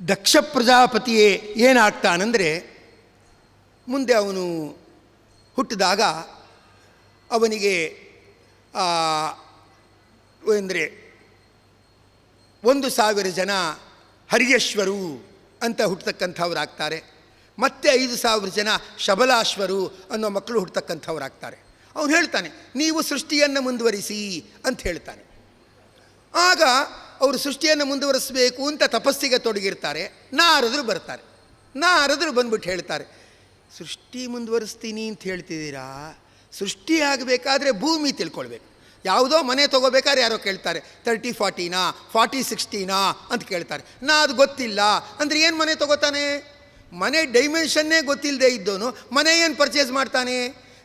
ದಕ್ಷ ಪ್ರಜಾಪತಿಯೇ ಏನಾಗ್ತಾನಂದರೆ ಮುಂದೆ ಅವನು ಹುಟ್ಟಿದಾಗ ಅವನಿಗೆ ಅಂದರೆ ಒಂದು ಸಾವಿರ ಜನ ಹರಿಯಶ್ವರು ಅಂತ ಹುಟ್ಟತಕ್ಕಂಥವ್ರಾಗ್ತಾರೆ. ಮತ್ತೆ ಐದು ಸಾವಿರ ಜನ ಶಬಲಾಶ್ವರು ಅನ್ನೋ ಮಕ್ಕಳು ಹುಟ್ಟತಕ್ಕಂಥವ್ರಾಗ್ತಾರೆ. ಅವನು ಹೇಳ್ತಾನೆ, ನೀವು ಸೃಷ್ಟಿಯನ್ನು ಮುಂದುವರಿಸಿ ಅಂತ ಹೇಳ್ತಾನೆ. ಆಗ ಅವರು ಸೃಷ್ಟಿಯನ್ನು ಮುಂದುವರಿಸಬೇಕು ಅಂತ ತಪಸ್ಸಿಗೆ ತೊಡಗಿರ್ತಾರೆ. ನಾರದರು ಬರ್ತಾರೆ. ನಾರದರು ಬಂದ್ಬಿಟ್ಟು ಹೇಳ್ತಾರೆ, ಸೃಷ್ಟಿ ಮುಂದುವರಿಸ್ತೀನಿ ಅಂತ ಹೇಳ್ತಿದ್ದೀರಾ? ಸೃಷ್ಟಿ ಆಗಬೇಕಾದ್ರೆ ಭೂಮಿ ತಿಳ್ಕೊಳ್ಬೇಕು. ಯಾವುದೋ ಮನೆ ತೊಗೋಬೇಕಾದ್ರೆ ಯಾರೋ ಕೇಳ್ತಾರೆ, ತರ್ಟಿ ಫಾರ್ಟಿನಾ, ಫಾರ್ಟಿ ಸಿಕ್ಸ್ಟಿನಾ? ಅಂತ ಕೇಳ್ತಾರೆ. ನಾ ಅದು ಗೊತ್ತಿಲ್ಲ. ಅಂದರೆ ಏನು ಮನೆ ತೊಗೋತಾನೆ? ಮನೆ ಡೈಮೆನ್ಷನ್ನೇ ಗೊತ್ತಿಲ್ಲದೆ ಇದ್ದವನು ಮನೆ ಏನು ಪರ್ಚೇಸ್ ಮಾಡ್ತಾನೆ?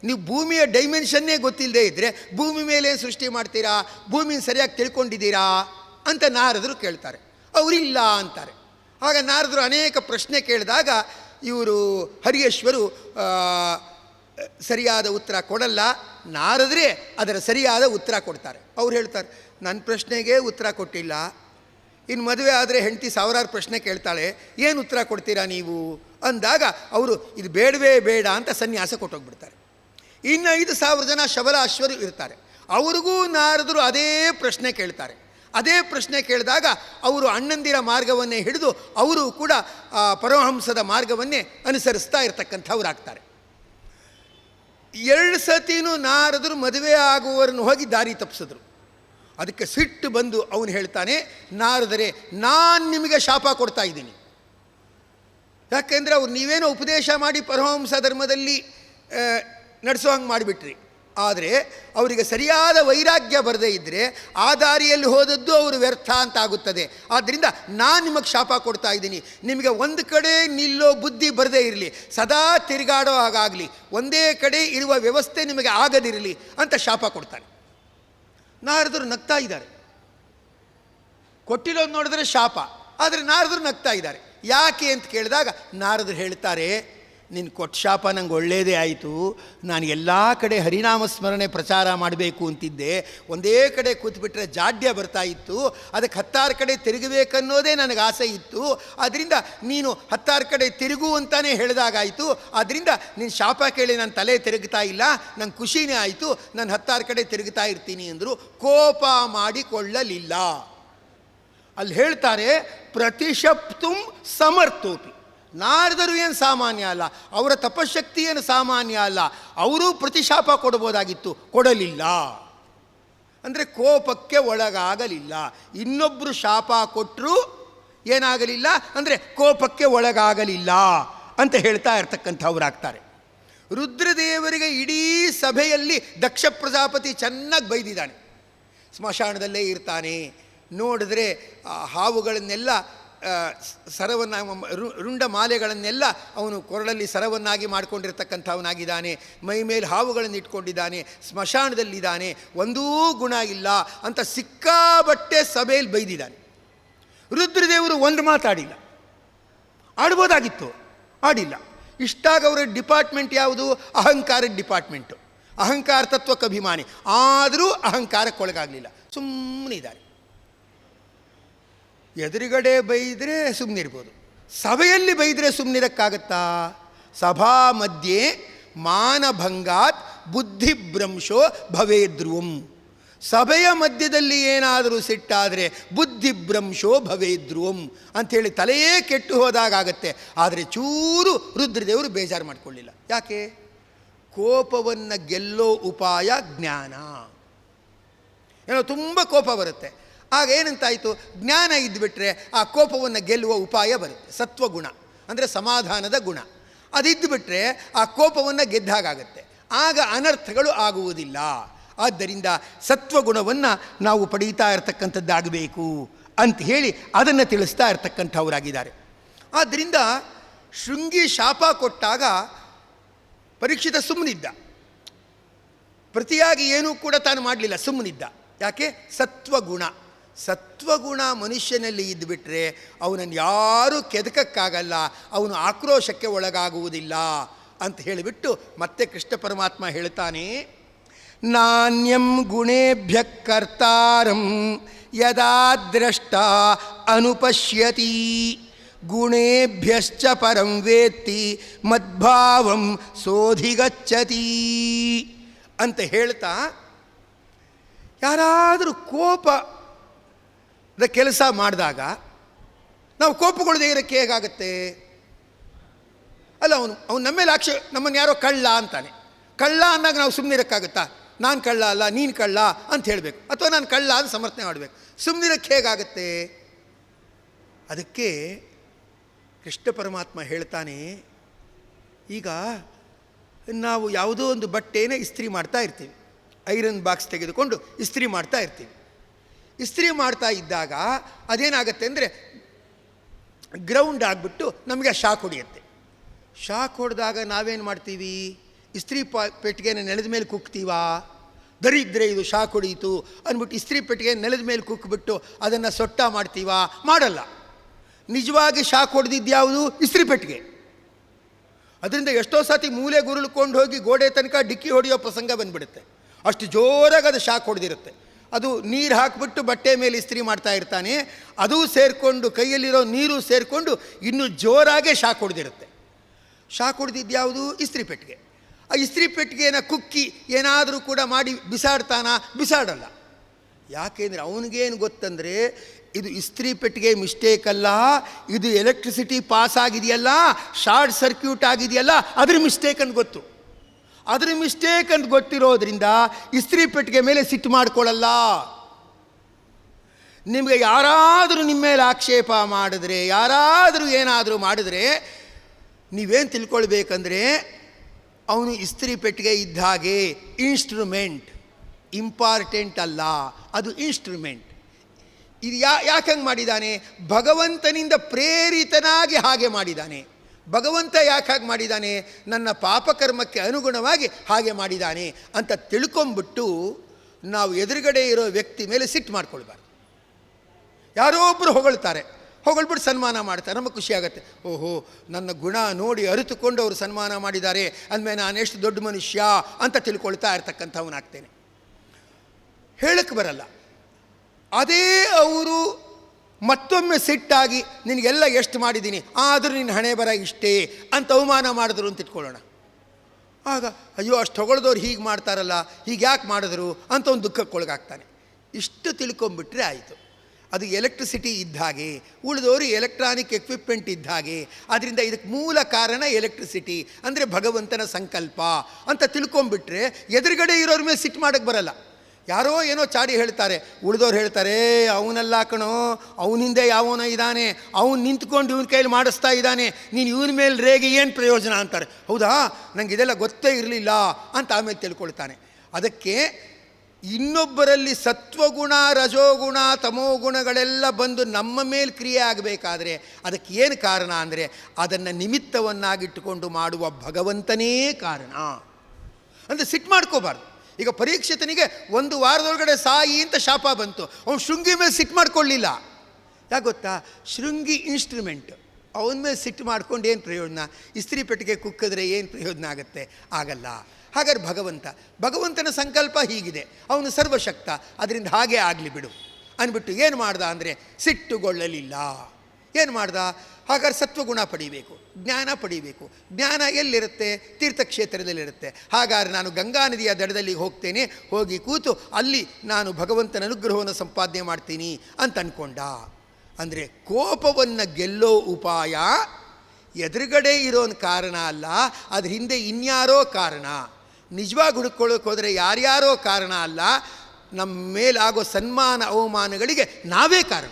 ನೀವು ಭೂಮಿಯ ಡೈಮೆನ್ಷನ್ನೇ ಗೊತ್ತಿಲ್ಲದೆ ಇದ್ದರೆ ಭೂಮಿ ಮೇಲೆ ಸೃಷ್ಟಿ ಮಾಡ್ತೀರಾ? ಭೂಮಿನ ಸರಿಯಾಗಿ ತಿಳ್ಕೊಂಡಿದ್ದೀರಾ? ಅಂತ ನಾರದರು ಕೇಳ್ತಾರೆ. ಅವರಿಲ್ಲ ಅಂತಾರೆ. ಆಗ ನಾರದರು ಅನೇಕ ಪ್ರಶ್ನೆ ಕೇಳಿದಾಗ ಇವರು ಹರಿಯೇಶ್ವರು ಸರಿಯಾದ ಉತ್ತರ ಕೊಡಲ್ಲ, ನಾರದ್ರೆ ಅದರ ಸರಿಯಾದ ಉತ್ತರ ಕೊಡ್ತಾರೆ. ಅವ್ರು ಹೇಳ್ತಾರೆ ನನ್ನ ಪ್ರಶ್ನೆಗೆ ಉತ್ತರ ಕೊಟ್ಟಿಲ್ಲ. ಇನ್ನು ಮದುವೆ ಆದರೆ ಹೆಂಡತಿ ಸಾವಿರಾರು ಪ್ರಶ್ನೆ ಕೇಳ್ತಾಳೆ, ಏನು ಉತ್ತರ ಕೊಡ್ತೀರಾ ನೀವು? ಅಂದಾಗ ಅವರು, ಇದು ಬೇಡವೇ ಬೇಡ ಅಂತ ಸನ್ಯಾಸ ಕೊಟ್ಟೋಗ್ಬಿಡ್ತಾರೆ. ಇನ್ನು ಐದು ಸಾವಿರ ಜನ ಶಬಲ ಅಶ್ವರು ಇರ್ತಾರೆ. ಅವ್ರಿಗೂ ನಾರದರು ಅದೇ ಪ್ರಶ್ನೆ ಕೇಳ್ತಾರೆ. ಅದೇ ಪ್ರಶ್ನೆ ಕೇಳಿದಾಗ ಅವರು ಅಣ್ಣಂದಿರ ಮಾರ್ಗವನ್ನೇ ಹಿಡಿದು ಅವರು ಕೂಡ ಪರಮಹಂಸದ ಮಾರ್ಗವನ್ನೇ ಅನುಸರಿಸ್ತಾ ಇರ್ತಕ್ಕಂಥವ್ರಾಗ್ತಾರೆ. ಎರಡು ಸತಿನೂ ನಾರದರು ಮದುವೆ ಆಗುವವರನ್ನು ಹೋಗಿ ದಾರಿ ತಪ್ಪಿಸಿದ್ರು. ಅದಕ್ಕೆ ಸಿಟ್ಟು ಬಂದು ಅವನು ಹೇಳ್ತಾನೆ, ನಾರದರೆ, ನಾನು ನಿಮಗೆ ಶಾಪ ಕೊಡ್ತಾ ಇದ್ದೀನಿ. ಯಾಕೆಂದರೆ ಅವ್ರು ನೀವೇನೋ ಉಪದೇಶ ಮಾಡಿ ಪರಮಹಂಸ ಧರ್ಮದಲ್ಲಿ ನಡೆಸೋ ಹಂಗೆ ಮಾಡಿಬಿಟ್ರಿ. ಆದರೆ ಅವರಿಗೆ ಸರಿಯಾದ ವೈರಾಗ್ಯ ಬರದೇ ಇದ್ದರೆ ಆ ದಾರಿಯಲ್ಲಿ ಹೋದದ್ದು ಅವರು ವ್ಯರ್ಥ ಅಂತ ಆಗುತ್ತದೆ. ಆದ್ದರಿಂದ ನಾನು ನಿಮಗೆ ಶಾಪ ಕೊಡ್ತಾ ಇದ್ದೀನಿ. ನಿಮಗೆ ಒಂದು ಕಡೆ ನಿಲ್ಲೋ ಬುದ್ಧಿ ಬರದೇ ಇರಲಿ. ಸದಾ ತಿರುಗಾಡೋ ಹಾಗಾಗಲಿ. ಒಂದೇ ಕಡೆ ಇರುವ ವ್ಯವಸ್ಥೆ ನಿಮಗೆ ಆಗದಿರಲಿ ಅಂತ ಶಾಪ ಕೊಡ್ತಾನೆ ನಾರದರು ನಗ್ತಾ ಇದ್ದಾರೆ. ಕೊಟ್ಟಿರೋದು ನೋಡಿದ್ರೆ ಶಾಪ. ಆದರೆ ನಾರದರು ನಗ್ತಾ ಇದ್ದಾರೆ. ಯಾಕೆ ಅಂತ ಕೇಳಿದಾಗ ನಾರದರು ಹೇಳ್ತಾರೆ ನಿನ್ನ ಕೊಟ್ಟ ಶಾಪ ನಂಗೆ ಒಳ್ಳೆಯದೇ ಆಯಿತು. ನಾನು ಎಲ್ಲ ಕಡೆ ಹರಿನಾಮ ಸ್ಮರಣೆ ಪ್ರಚಾರ ಮಾಡಬೇಕು ಅಂತಿದ್ದೆ. ಒಂದೇ ಕಡೆ ಕೂತ್ಬಿಟ್ರೆ ಜಾಡ್ಯ ಬರ್ತಾ ಇತ್ತು. ಅದಕ್ಕೆ ಹತ್ತಾರು ಕಡೆ ತಿರುಗಬೇಕನ್ನೋದೇ ನನಗೆ ಆಸೆ ಇತ್ತು. ಅದರಿಂದ ನೀನು ಹತ್ತಾರು ಕಡೆ ತಿರುಗು ಅಂತಾನೆ ಹೇಳಿದಾಗಾಯಿತು ಅದರಿಂದ ನಿನ್ನ ಶಾಪ ಕೇಳಿ ನಾನು ತಲೆ ತಿರುಗ್ತಾ ಇಲ್ಲ. ನಂಗೆ ಖುಷಿನೇ ಆಯಿತು. ನಾನು ಹತ್ತಾರು ಕಡೆ ತಿರುಗ್ತಾ ಇರ್ತೀನಿ ಅಂದರು ಕೋಪ ಮಾಡಿಕೊಳ್ಳಲಿಲ್ಲ. ಅಲ್ಲಿ ಹೇಳ್ತಾರೆ, ಪ್ರತಿಶಪ್ತು ಸಮರ್ಥೋಪಿ. ನಾರದರು ಏನು ಸಾಮಾನ್ಯ ಅಲ್ಲ, ಅವರ ತಪಶಕ್ತಿ ಏನು ಸಾಮಾನ್ಯ ಅಲ್ಲ, ಅವರೂ ಪ್ರತಿಶಾಪ ಕೊಡ್ಬೋದಾಗಿತ್ತು ಕೊಡಲಿಲ್ಲ. ಅಂದರೆ ಕೋಪಕ್ಕೆ ಒಳಗಾಗಲಿಲ್ಲ. ಇನ್ನೊಬ್ಬರು ಶಾಪ ಕೊಟ್ಟರು ಏನಾಗಲಿಲ್ಲ? ಅಂದರೆ ಕೋಪಕ್ಕೆ ಒಳಗಾಗಲಿಲ್ಲ ಅಂತ ಹೇಳ್ತಾ ಇರ್ತಕ್ಕಂಥವ್ರಾಗ್ತಾರೆ. ರುದ್ರದೇವರಿಗೆ ಇಡೀ ಸಭೆಯಲ್ಲಿ ದಕ್ಷ ಪ್ರಜಾಪತಿ ಚೆನ್ನಾಗಿ ಬೈದಿದ್ದಾನೆ. ಸ್ಮಶಾನದಲ್ಲೇ ಇರ್ತಾನೆ. ನೋಡಿದ್ರೆ ಆ ಹಾವುಗಳನ್ನೆಲ್ಲ ಸರವನ್ನ ರುಂಡ ಮಾಲೆಗಳನ್ನೆಲ್ಲ ಅವನು ಕೊರಳಲ್ಲಿ ಸರವನ್ನಾಗಿ ಮಾಡಿಕೊಂಡಿರ್ತಕ್ಕಂಥವನಾಗಿದ್ದಾನೆ. ಮೈ ಮೇಲೆ ಹಾವುಗಳನ್ನು ಇಟ್ಕೊಂಡಿದ್ದಾನೆ. ಸ್ಮಶಾನದಲ್ಲಿದ್ದಾನೆ. ಒಂದೂ ಗುಣ ಇಲ್ಲ ಅಂತ ಸಿಕ್ಕಾಬಟ್ಟೆ ಸಭೆಯಲ್ಲಿ ಬೈದಿದ್ದಾನೆ. ರುದ್ರದೇವರು ಒಂದು ಮಾತಾಡಿಲ್ಲ. ಆಡ್ಬೋದಾಗಿತ್ತು. ಆಡಿಲ್ಲ. ಇಷ್ಟಾಗ ಅವರ ಡಿಪಾರ್ಟ್ಮೆಂಟ್ ಯಾವುದು? ಅಹಂಕಾರದ ಡಿಪಾರ್ಟ್ಮೆಂಟು. ಅಹಂಕಾರ ತತ್ವಕ್ಕೆ ಅಭಿಮಾನಿ. ಆದರೂ ಅಹಂಕಾರಕ್ಕೊಳಗಾಗಲಿಲ್ಲ. ಸುಮ್ಮನೆ ಇದ್ದಾರೆ. ಎದುರುಗಡೆ ಬೈದರೆ ಸುಮ್ಮನಿರ್ಬೋದು ಸಭೆಯಲ್ಲಿ ಬೈದರೆ ಸುಮ್ಮನಿರಕ್ಕಾಗತ್ತಾ ಸಭಾ ಮಧ್ಯೆ ಮಾನಭಂಗಾತ್ ಬುದ್ಧಿಭ್ರಂಶೋ ಭವೇದ್ರುವಂ. ಸಭೆಯ ಮಧ್ಯದಲ್ಲಿ ಏನಾದರೂ ಸಿಟ್ಟಾದರೆ ಬುದ್ಧಿಭ್ರಂಶೋ ಭವೇದ್ರುವಂ ಅಂಥೇಳಿ ತಲೆಯೇ ಕೆಟ್ಟು ಹೋದಾಗತ್ತೆ ಆದರೆ ಚೂರು ರುದ್ರದೇವರು ಬೇಜಾರು ಮಾಡಿಕೊಳ್ಳಿಲ್ಲ. ಯಾಕೆ? ಕೋಪವನ್ನು ಗೆಲ್ಲೋ ಉಪಾಯ ಜ್ಞಾನ. ಏನೋ ತುಂಬ ಕೋಪ ಬರುತ್ತೆ. ಆಗ ಏನಂತಾಯಿತು? ಜ್ಞಾನ ಇದ್ದುಬಿಟ್ರೆ ಆ ಕೋಪವನ್ನು ಗೆಲ್ಲುವ ಉಪಾಯ ಬರುತ್ತೆ. ಸತ್ವಗುಣ. ಅಂದರೆ ಸಮಾಧಾನದ ಗುಣ. ಅದಿದ್ದುಬಿಟ್ರೆ ಆ ಕೋಪವನ್ನು ಗೆದ್ದಾಗತ್ತೆ ಆಗ ಅನರ್ಥಗಳು ಆಗುವುದಿಲ್ಲ. ಆದ್ದರಿಂದ ಸತ್ವಗುಣವನ್ನು ನಾವು ಪಡೀತಾ ಇರತಕ್ಕಂಥದ್ದಾಗಬೇಕು ಅಂತ ಹೇಳಿ ಅದನ್ನು ತಿಳಿಸ್ತಾ ಇರತಕ್ಕಂಥವರಾಗಿದ್ದಾರೆ. ಆದ್ದರಿಂದ ಶೃಂಗಿ ಶಾಪ ಕೊಟ್ಟಾಗ ಪರೀಕ್ಷಿತ ಸುಮ್ಮನಿದ್ದ ಪ್ರತಿಯಾಗಿ ಏನೂ ಕೂಡ ತಾನು ಮಾಡಲಿಲ್ಲ. ಸುಮ್ಮನಿದ್ದ ಯಾಕೆ? ಸತ್ವಗುಣ. ಸತ್ವಗುಣ ಮನುಷ್ಯನಲ್ಲಿ ಇದ್ದುಬಿಟ್ರೆ ಅವನನ್ನು ಯಾರೂ ಕೆದಕಕ್ಕಾಗಲ್ಲ, ಅವನು ಆಕ್ರೋಶಕ್ಕೆ ಒಳಗಾಗುವುದಿಲ್ಲ ಅಂತ ಹೇಳಿಬಿಟ್ಟು ಮತ್ತೆ ಕೃಷ್ಣ ಪರಮಾತ್ಮ ಹೇಳ್ತಾನೆ, ನಾಣ್ಯಂ ಗುಣೇಭ್ಯ ಕರ್ತಾರಂ ಯದಾ ದ್ರಷ್ಟ ಅನುಪಶ್ಯತಿ, ಗುಣೇಭ್ಯಶ್ಚ ಪರಂ ವೇತ್ತಿ ಮದ್ಭಾವಂ ಸೋಧಿಗಚ್ಚತಿ ಅಂತ ಹೇಳ್ತಾ, ಯಾರಾದರೂ ಕೋಪದ ಕೆಲಸ ಮಾಡಿದಾಗ ನಾವು ಕೋಪಗೊಳ್ಳದೆ ಇರೋಕ್ಕೆ ಹೇಗಾಗುತ್ತೆ? ಅಲ್ಲ, ಅವನು ಅವನು ನಮ್ಮ ಮೇಲೆ ಆಕ್ಷ ನಮ್ಮನ್ನು ಯಾರೋ ಕಳ್ಳ ಅಂತಾನೆ. ಕಳ್ಳ ಅಂದಾಗ ನಾವು ಸುಮ್ಮನೆ ಇರೋಕ್ಕಾಗುತ್ತಾ? ನಾನು ಕಳ್ಳ ಅಲ್ಲ, ನೀನು ಕಳ್ಳ ಅಂತ ಹೇಳಬೇಕು. ಅಥವಾ ನಾನು ಕಳ್ಳ ಅಂತ ಸಮರ್ಥನೆ ಮಾಡಬೇಕು. ಸುಮ್ಮನಿರಕ್ಕೆ ಹೇಗಾಗತ್ತೆ? ಅದಕ್ಕೆ ಕೃಷ್ಣ ಪರಮಾತ್ಮ ಹೇಳ್ತಾನೆ, ಈಗ ನಾವು ಯಾವುದೋ ಒಂದು ಬಟ್ಟೆನೇ ಇಸ್ತ್ರಿ ಮಾಡ್ತಾ ಇರ್ತೀವಿ. ಐರನ್ ಬಾಕ್ಸ್ ತೆಗೆದುಕೊಂಡು ಇಸ್ತ್ರಿ ಮಾಡ್ತಾ ಇರ್ತೀವಿ. ಇಸ್ತ್ರಿ ಮಾಡ್ತಾ ಇದ್ದಾಗ ಅದೇನಾಗುತ್ತೆ ಅಂದರೆ ಗ್ರೌಂಡ್ ಆಗಿಬಿಟ್ಟು ನಮಗೆ ಶಾಕ್ ಹೊಡೆಯುತ್ತೆ. ಶಾಕ್ ಹೊಡೆದಾಗ ನಾವೇನು ಮಾಡ್ತೀವಿ? ಇಸ್ತ್ರಿ ಪಾ, ಪೆಟ್ಟಿಗೆನ ನೆಲದ ಮೇಲೆ ಕುಕ್ತೀವಾ? ದರಿದ್ರೆ ಇದು ಶಾಕ್ ಹೊಡೀತು ಅಂದ್ಬಿಟ್ಟು ಇಸ್ತ್ರಿ ಪೆಟ್ಟಿಗೆ ನೆಲದ ಮೇಲೆ ಕುಕ್ಬಿಟ್ಟು ಅದನ್ನು ಸೊಟ್ಟ ಮಾಡ್ತೀವಾ? ಮಾಡಲ್ಲ. ನಿಜವಾಗಿ ಶಾಕ್ ಹೊಡೆದಿದ್ದು ಯಾವುದು? ಇಸ್ತ್ರಿ ಪೆಟ್ಟಿಗೆ. ಅದರಿಂದ ಎಷ್ಟೋ ಸತಿ ಮೂಲೆ ಗುರುಳ್ಕೊಂಡು ಹೋಗಿ ಗೋಡೆ ತನಕ ಡಿಕ್ಕಿ ಹೊಡೆಯೋ ಪ್ರಸಂಗ ಬಂದ್ಬಿಡುತ್ತೆ. ಅಷ್ಟು ಜೋರಾಗಿ ಅದು ಶಾಕ್ ಹೊಡೆದಿರುತ್ತೆ. ಅದು ನೀರು ಹಾಕಿಬಿಟ್ಟು ಬಟ್ಟೆ ಮೇಲೆ ಇಸ್ತ್ರಿ ಮಾಡ್ತಾ ಇರ್ತಾನೆ, ಅದು ಸೇರಿಕೊಂಡು ಕೈಯಲ್ಲಿರೋ ನೀರು ಸೇರಿಕೊಂಡು ಇನ್ನೂ ಜೋರಾಗೆ ಶಾಕ್ ಹೊಡೆದಿರುತ್ತೆ ಶಾಕ್ ಹೊಡೆದಿದ್ದು ಯಾವುದು? ಇಸ್ತ್ರಿ ಪೆಟ್ಟಿಗೆ. ಆ ಇಸ್ತ್ರಿ ಪೆಟ್ಟಿಗೆನ ಕುಕ್ಕಿ ಏನಾದರೂ ಕೂಡ ಮಾಡಿ ಬಿಸಾಡ್ತಾನ? ಬಿಸಾಡಲ್ಲ. ಯಾಕೆಂದರೆ ಅವನಿಗೇನು ಗೊತ್ತಂದರೆ, ಇದು ಇಸ್ತ್ರಿ ಪೆಟ್ಟಿಗೆ ಮಿಸ್ಟೇಕ್ ಅಲ್ಲ, ಇದು ಎಲೆಕ್ಟ್ರಿಸಿಟಿ ಪಾಸ್ ಆಗಿದೆಯಲ್ಲ ಶಾರ್ಟ್ ಸರ್ಕ್ಯೂಟ್ ಆಗಿದೆಯಲ್ಲ, ಅದ್ರ ಮಿಸ್ಟೇಕ್ ಅಂತ ಗೊತ್ತು. ಅದ್ರ ಮಿಸ್ಟೇಕ್ ಅಂತ ಗೊತ್ತಿರೋದ್ರಿಂದ ಇಸ್ತ್ರಿ ಪೆಟ್ಟಿಗೆ ಮೇಲೆ ಸಿಟ್ಟು ಮಾಡ್ಕೊಳ್ಳಲ್ಲ. ನಿಮಗೆ ಯಾರಾದರೂ ನಿಮ್ಮ ಮೇಲೆ ಆಕ್ಷೇಪ ಮಾಡಿದ್ರೆ, ಯಾರಾದರೂ ಏನಾದರೂ ಮಾಡಿದ್ರೆ ನೀವೇನು ತಿಳ್ಕೊಳ್ಬೇಕಂದ್ರೆ ಅವನು ಇಸ್ತ್ರಿ ಪೆಟ್ಟಿಗೆ ಇದ್ದ ಹಾಗೆ ಇನ್ಸ್ಟ್ರೂಮೆಂಟ್ ಇಂಪಾರ್ಟೆಂಟ್ ಅಲ್ಲ, ಅದು ಇನ್ಸ್ಟ್ರೂಮೆಂಟ್ ಇದು ಯಾ ಯಾಕೆ ಹಂಗೆ ಮಾಡಿದ್ದಾನೆ? ಭಗವಂತನಿಂದ ಪ್ರೇರಿತನಾಗಿ ಹಾಗೆ ಮಾಡಿದ್ದಾನೆ. ಭಗವಂತ ಯಾಕೆ ಹಾಗೆ ಮಾಡಿದ್ದಾನೆ ನನ್ನ ಪಾಪಕರ್ಮಕ್ಕೆ ಅನುಗುಣವಾಗಿ ಹಾಗೆ ಮಾಡಿದ್ದಾನೆ ಅಂತ ತಿಳ್ಕೊಂಬಿಟ್ಟು ನಾವು ಎದುರುಗಡೆ ಇರೋ ವ್ಯಕ್ತಿ ಮೇಲೆ ಸಿಟ್ಟು ಮಾಡ್ಕೊಳ್ಬಾರ್ದು. ಯಾರೋ ಒಬ್ಬರು ಹೊಗಳ್ತಾರೆ. ಹೊಗಳ್ಬಿಟ್ಟು ಸನ್ಮಾನ ಮಾಡ್ತಾರೆ. ನಮಗೆ ಖುಷಿಯಾಗತ್ತೆ ಓಹೋ, ನನ್ನ ಗುಣ ನೋಡಿ ಅರಿತುಕೊಂಡು ಅವರು ಸನ್ಮಾನ ಮಾಡಿದ್ದಾರೆ. ಅಂದಮೇಲೆ ನಾನು ಎಷ್ಟು ದೊಡ್ಡ ಮನುಷ್ಯ ಅಂತ ತಿಳ್ಕೊಳ್ತಾ ಇರ್ತಕ್ಕಂಥವನಾಗ್ತೇನೆ. ಹೇಳಕ್ಕೆ ಬರಲ್ಲ. ಅದೇ ಅವರು ಮತ್ತೊಮ್ಮೆ ಸಿಟ್ಟಾಗಿ ನಿನಗೆಲ್ಲ ಎಷ್ಟು ಮಾಡಿದ್ದೀನಿ, ಆದರೂ ನಿನ್ನ ಹಣೆ ಬರ ಇಷ್ಟೇ ಅಂತ ಅವಮಾನ ಮಾಡಿದ್ರು ಅಂತ ಇಟ್ಕೊಳ್ಳೋಣ. ಆಗ, ಅಯ್ಯೋ, ಅಷ್ಟು ಹೊಗಳ್ದವ್ರು ಹೀಗೆ ಮಾಡ್ತಾರಲ್ಲ, ಹೀಗೆ ಯಾಕೆ ಮಾಡಿದ್ರು? ಅಂತ ಒಂದು ದುಃಖಕ್ಕೊಳಗಾಗ್ತಾನೆ ಇಷ್ಟು ತಿಳ್ಕೊಂಬಿಟ್ರೆ ಆಯಿತು. ಅದು ಎಲೆಕ್ಟ್ರಿಸಿಟಿ ಇದ್ದ ಹಾಗೆ, ಉಳಿದವರು ಎಲೆಕ್ಟ್ರಾನಿಕ್ ಎಕ್ವಿಪ್ಮೆಂಟ್ ಇದ್ದ ಹಾಗೆ ಅದರಿಂದ ಇದಕ್ಕೆ ಮೂಲ ಕಾರಣ ಎಲೆಕ್ಟ್ರಿಸಿಟಿ ಅಂದರೆ ಭಗವಂತನ ಸಂಕಲ್ಪ ಅಂತ ತಿಳ್ಕೊಂಬಿಟ್ರೆ ಎದುರುಗಡೆ ಇರೋರ ಮೇಲೆ ಸಿಟ್ಟು ಮಾಡೋಕ್ಕೆ ಬರಲ್ಲ. ಯಾರೋ ಏನೋ ಚಾಡಿ ಹೇಳ್ತಾರೆ. ಉಳಿದವ್ರು ಹೇಳ್ತಾರೆ ಅವನೆಲ್ಲ ಕಣೋ, ಅವನಿಂದೆ ಯಾವನ ಇದ್ದಾನೆ, ಅವನು ನಿಂತ್ಕೊಂಡು ಇವನ ಕೈಲಿ ಮಾಡಿಸ್ತಾ ಇದ್ದಾನೆ, ನೀನು ಇವನ ಮೇಲೆ ರೇಗಿ ಏನು ಪ್ರಯೋಜನ? ಅಂತಾರೆ. ಹೌದಾ? ನನಗೆ ಇದೆಲ್ಲ ಗೊತ್ತೇ ಇರಲಿಲ್ಲ ಅಂತ ಆಮೇಲೆ ತಿಳ್ಕೊಳ್ತಾನೆ. ಅದಕ್ಕೆ ಇನ್ನೊಬ್ಬರಲ್ಲಿ ಸತ್ವಗುಣ, ರಜೋಗುಣ, ತಮೋಗುಣಗಳೆಲ್ಲ ಬಂದು ನಮ್ಮ ಮೇಲೆ ಕ್ರಿಯೆ ಆಗಬೇಕಾದ್ರೆ ಅದಕ್ಕೆ ಏನು ಕಾರಣ ಅಂದರೆ ಅದನ್ನು ನಿಮಿತ್ತವನ್ನಾಗಿಟ್ಟುಕೊಂಡು ಮಾಡುವ ಭಗವಂತನೇ ಕಾರಣ. ಅಂದರೆ ಸಿಟ್ಟು ಮಾಡ್ಕೋಬಾರ್ದು. ಈಗ ಪರೀಕ್ಷಿತನಿಗೆ ಒಂದು ವಾರದೊಳಗಡೆ ಸಾಯಿ ಅಂತ ಶಾಪ ಬಂತು. ಅವನು ಶೃಂಗಿ ಮೇಲೆ ಸಿಟ್ಟು ಮಾಡ್ಕೊಳ್ಳಿಲ್ಲ. ಯಾಕೆ ಗೊತ್ತಾ? ಶೃಂಗಿ ಇನ್ಸ್ಟ್ರೂಮೆಂಟ್ ಅವನ ಮೇಲೆ ಸಿಟ್ಟು ಮಾಡ್ಕೊಂಡು ಏನು ಪ್ರಯೋಜನ? ಇಸ್ತ್ರಿ ಪೆಟ್ಟಿಗೆ ಕುಕ್ಕಿದ್ರೆ ಏನು ಪ್ರಯೋಜನ ಆಗುತ್ತೆ? ಆಗಲ್ಲ. ಹಾಗಾದ್ರೆ ಭಗವಂತ, ಭಗವಂತನ ಸಂಕಲ್ಪ ಹೀಗಿದೆ. ಅವನು ಸರ್ವಶಕ್ತ. ಅದರಿಂದ ಹಾಗೆ ಆಗಲಿ ಬಿಡು. ಅಂದ್ಬಿಟ್ಟು ಏನು ಮಾಡ್ದ ಅಂದರೆ ಸಿಟ್ಟುಗೊಳ್ಳಲಿಲ್ಲ. ಏನು ಮಾಡ್ದ? ಹಾಗಾದ್ರೆ ಸತ್ವಗುಣ ಪಡಿಬೇಕು, ಜ್ಞಾನ ಪಡಿಬೇಕು. ಜ್ಞಾನ ಎಲ್ಲಿರುತ್ತೆ? ತೀರ್ಥಕ್ಷೇತ್ರದಲ್ಲಿರುತ್ತೆ. ಹಾಗಾದ್ರೆ ನಾನು ಗಂಗಾ ನದಿಯ ದಡದಲ್ಲಿ ಹೋಗ್ತೇನೆ, ಹೋಗಿ ಕೂತು ಅಲ್ಲಿ ನಾನು ಭಗವಂತನ ಅನುಗ್ರಹವನ್ನು ಸಂಪಾದನೆ ಮಾಡ್ತೀನಿ ಅಂತ ಅಂದ್ಕೊಂಡ ಅಂದರೆ ಕೋಪವನ್ನು ಗೆಲ್ಲೋ ಉಪಾಯ ಎದುರುಗಡೆ ಇರೋನ್ ಕಾರಣ ಅಲ್ಲ, ಅದ್ರ ಹಿಂದೆ ಇನ್ಯಾರೋ ಕಾರಣ. ನಿಜವಾಗಿ ಹುಡುಕೊಳ್ಳೋಕೆ ಹೋದರೆ ಯಾರ್ಯಾರೋ ಕಾರಣ ಅಲ್ಲ ನಮ್ಮ ಮೇಲಾಗೋ ಸನ್ಮಾನ, ಅವಮಾನಗಳಿಗೆ ನಾವೇ ಕಾರಣ.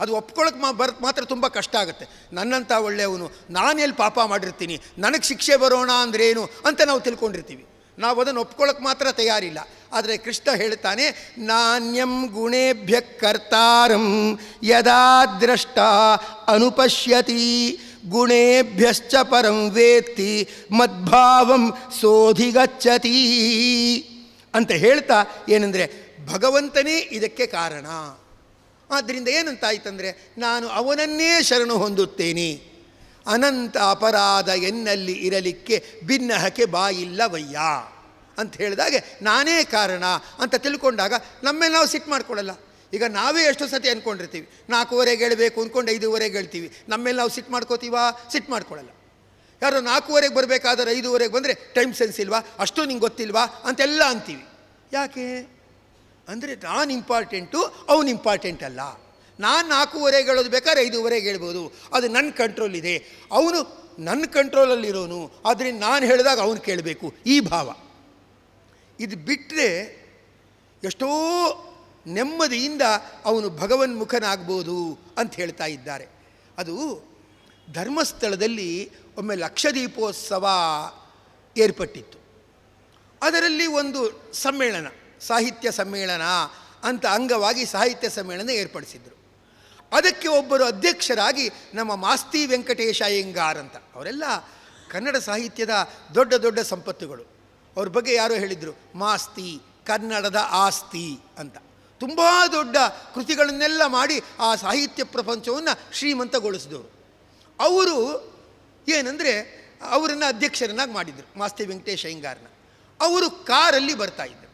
ಅದು ಒಪ್ಕೊಳ್ಳೋಕೆ ಮಾ ಬರ್ ಮಾತ್ರ ತುಂಬ ಕಷ್ಟ ಆಗುತ್ತೆ. ನನ್ನಂಥ ಒಳ್ಳೆಯವನು ನಾನೆಲ್ಲಿ ಪಾಪ ಮಾಡಿರ್ತೀನಿ, ನನಗೆ ಶಿಕ್ಷೆ ಬರೋಣ ಅಂದ್ರೇನು ಅಂತ ನಾವು ತಿಳ್ಕೊಂಡಿರ್ತೀವಿ. ನಾವು ಅದನ್ನು ಒಪ್ಕೊಳ್ಳೋಕೆ ಮಾತ್ರ ತಯಾರಿಲ್ಲ. ಆದರೆ ಕೃಷ್ಣ ಹೇಳ್ತಾನೆ ನಾಣ್ಯಂ ಗುಣೇಭ್ಯ ಕರ್ತಾರಂ ಯದಾ ದ್ರಷ್ಟ ಅನುಪಶ್ಯತಿ, ಗುಣೇಭ್ಯಶ್ಚ ಪರಂ ವೇತ್ತಿ, ಮದ್ಭಾವಂ ಸೋಧಿಗಚ್ಚತಿ ಅಂತ ಹೇಳ್ತಾ, ಏನಂದರೆ ಭಗವಂತನೇ ಇದಕ್ಕೆ ಕಾರಣ. ಆದ್ದರಿಂದ ಏನಂತಾಯ್ತಂದರೆ, ನಾನು ಅವನನ್ನೇ ಶರಣು ಹೊಂದುತ್ತೇನೆ. ಅನಂತ ಅಪರಾಧ ಎನ್ನಲ್ಲಿ ಇರಲಿಕ್ಕೆ ಭಿನ್ನಹಕ್ಕೆ ಬಾಯಿಲ್ಲವಯ್ಯ. ಅಂತ ಹೇಳಿದಾಗೆ ನಾನೇ ಕಾರಣ ಅಂತ ತಿಳ್ಕೊಂಡಾಗ ನಮ್ಮೇಲೆ ನಾವು ಸಿಟ್ಟು ಮಾಡ್ಕೊಳ್ಳಲ್ಲ. ಈಗ ನಾವೇ ಎಷ್ಟೋ ಸತಿ ಅಂದ್ಕೊಂಡಿರ್ತೀವಿ ನಾಲ್ಕೂವರೆಗೆ ಹೇಳಬೇಕು ಅಂದ್ಕೊಂಡು ಐದೂವರೆಗೆ ಹೇಳ್ತೀವಿ, ನಮ್ಮೇಲೆ ನಾವು ಸಿಟ್ಟು ಮಾಡ್ಕೋತೀವಾ? ಸಿಟ್ಟು ಮಾಡ್ಕೊಳ್ಳಲ್ಲ. ಯಾರೋ ನಾಲ್ಕೂವರೆಗೆ ಬರಬೇಕಾದ್ರೆ ಐದೂವರೆಗೆ ಬಂದರೆ ಟೈಮ್ ಸೆನ್ಸ್ ಇಲ್ವಾ? ಅಷ್ಟು ನಿಂಗೆ ಗೊತ್ತಿಲ್ವಾ? ಅಂತೆಲ್ಲ ಅಂತೀವಿ. ಯಾಕೆ? ಅಂದರೆ ನಾನು ಇಂಪಾರ್ಟೆಂಟು ಅವನು ಇಂಪಾರ್ಟೆಂಟ್ ಅಲ್ಲ. ನಾನು ನಾಲ್ಕೂವರೆಗೆ ಹೇಳೋದು ಬೇಕಾದ್ರೆ ಐದೂವರೆಗೆ ಹೇಳ್ಬೋದು. ಅದು ನನ್ನ ಕಂಟ್ರೋಲ್ ಇದೆ. ಅವನು ನನ್ನ ಕಂಟ್ರೋಲಲ್ಲಿರೋನು ಆದರೆ ನಾನು ಹೇಳಿದಾಗ ಅವನು ಕೇಳಬೇಕು. ಈ ಭಾವ. ಇದು ಬಿಟ್ಟರೆ ಎಷ್ಟೋ ನೆಮ್ಮದಿಯಿಂದ ಅವನು ಭಗವನ್ಮುಖನಾಗ್ಬೋದು ಅಂತ ಹೇಳ್ತಾ ಇದ್ದಾರೆ. ಅದು ಧರ್ಮಸ್ಥಳದಲ್ಲಿ ಒಮ್ಮೆ ಲಕ್ಷದೀಪೋತ್ಸವ ಏರ್ಪಟ್ಟಿತ್ತು. ಅದರಲ್ಲಿ ಒಂದು ಸಮ್ಮೇಳನ. ಸಾಹಿತ್ಯ ಸಮ್ಮೇಳನ ಅಂತ ಅಂಗವಾಗಿ ಸಾಹಿತ್ಯ ಸಮ್ಮೇಳನ ಏರ್ಪಡಿಸಿದರು. ಅದಕ್ಕೆ ಒಬ್ಬರು ಅಧ್ಯಕ್ಷರಾಗಿ ನಮ್ಮ ಮಾಸ್ತಿ ವೆಂಕಟೇಶ ಅಯ್ಯಂಗಾರ್ ಅಂತ. ಅವರೆಲ್ಲ ಕನ್ನಡ ಸಾಹಿತ್ಯದ ದೊಡ್ಡ ದೊಡ್ಡ ಸಂಪತ್ತುಗಳು. ಅವ್ರ ಬಗ್ಗೆ ಯಾರೋ ಹೇಳಿದರು, ಮಾಸ್ತಿ, ಕನ್ನಡದ ಆಸ್ತಿ ಅಂತ. ತುಂಬ ದೊಡ್ಡ ಕೃತಿಗಳನ್ನೆಲ್ಲ ಮಾಡಿ ಆ ಸಾಹಿತ್ಯ ಪ್ರಪಂಚವನ್ನು ಶ್ರೀಮಂತಗೊಳಿಸಿದವರು. ಅವರು ಏನಂದರೆ, ಅವರನ್ನು ಅಧ್ಯಕ್ಷರನ್ನಾಗಿ ಮಾಡಿದರು ಮಾಸ್ತಿ ವೆಂಕಟೇಶ್ ಅಯ್ಯಂಗಾರ್ನ. ಅವರು ಕಾರಲ್ಲಿ ಬರ್ತಾ ಇದ್ದರು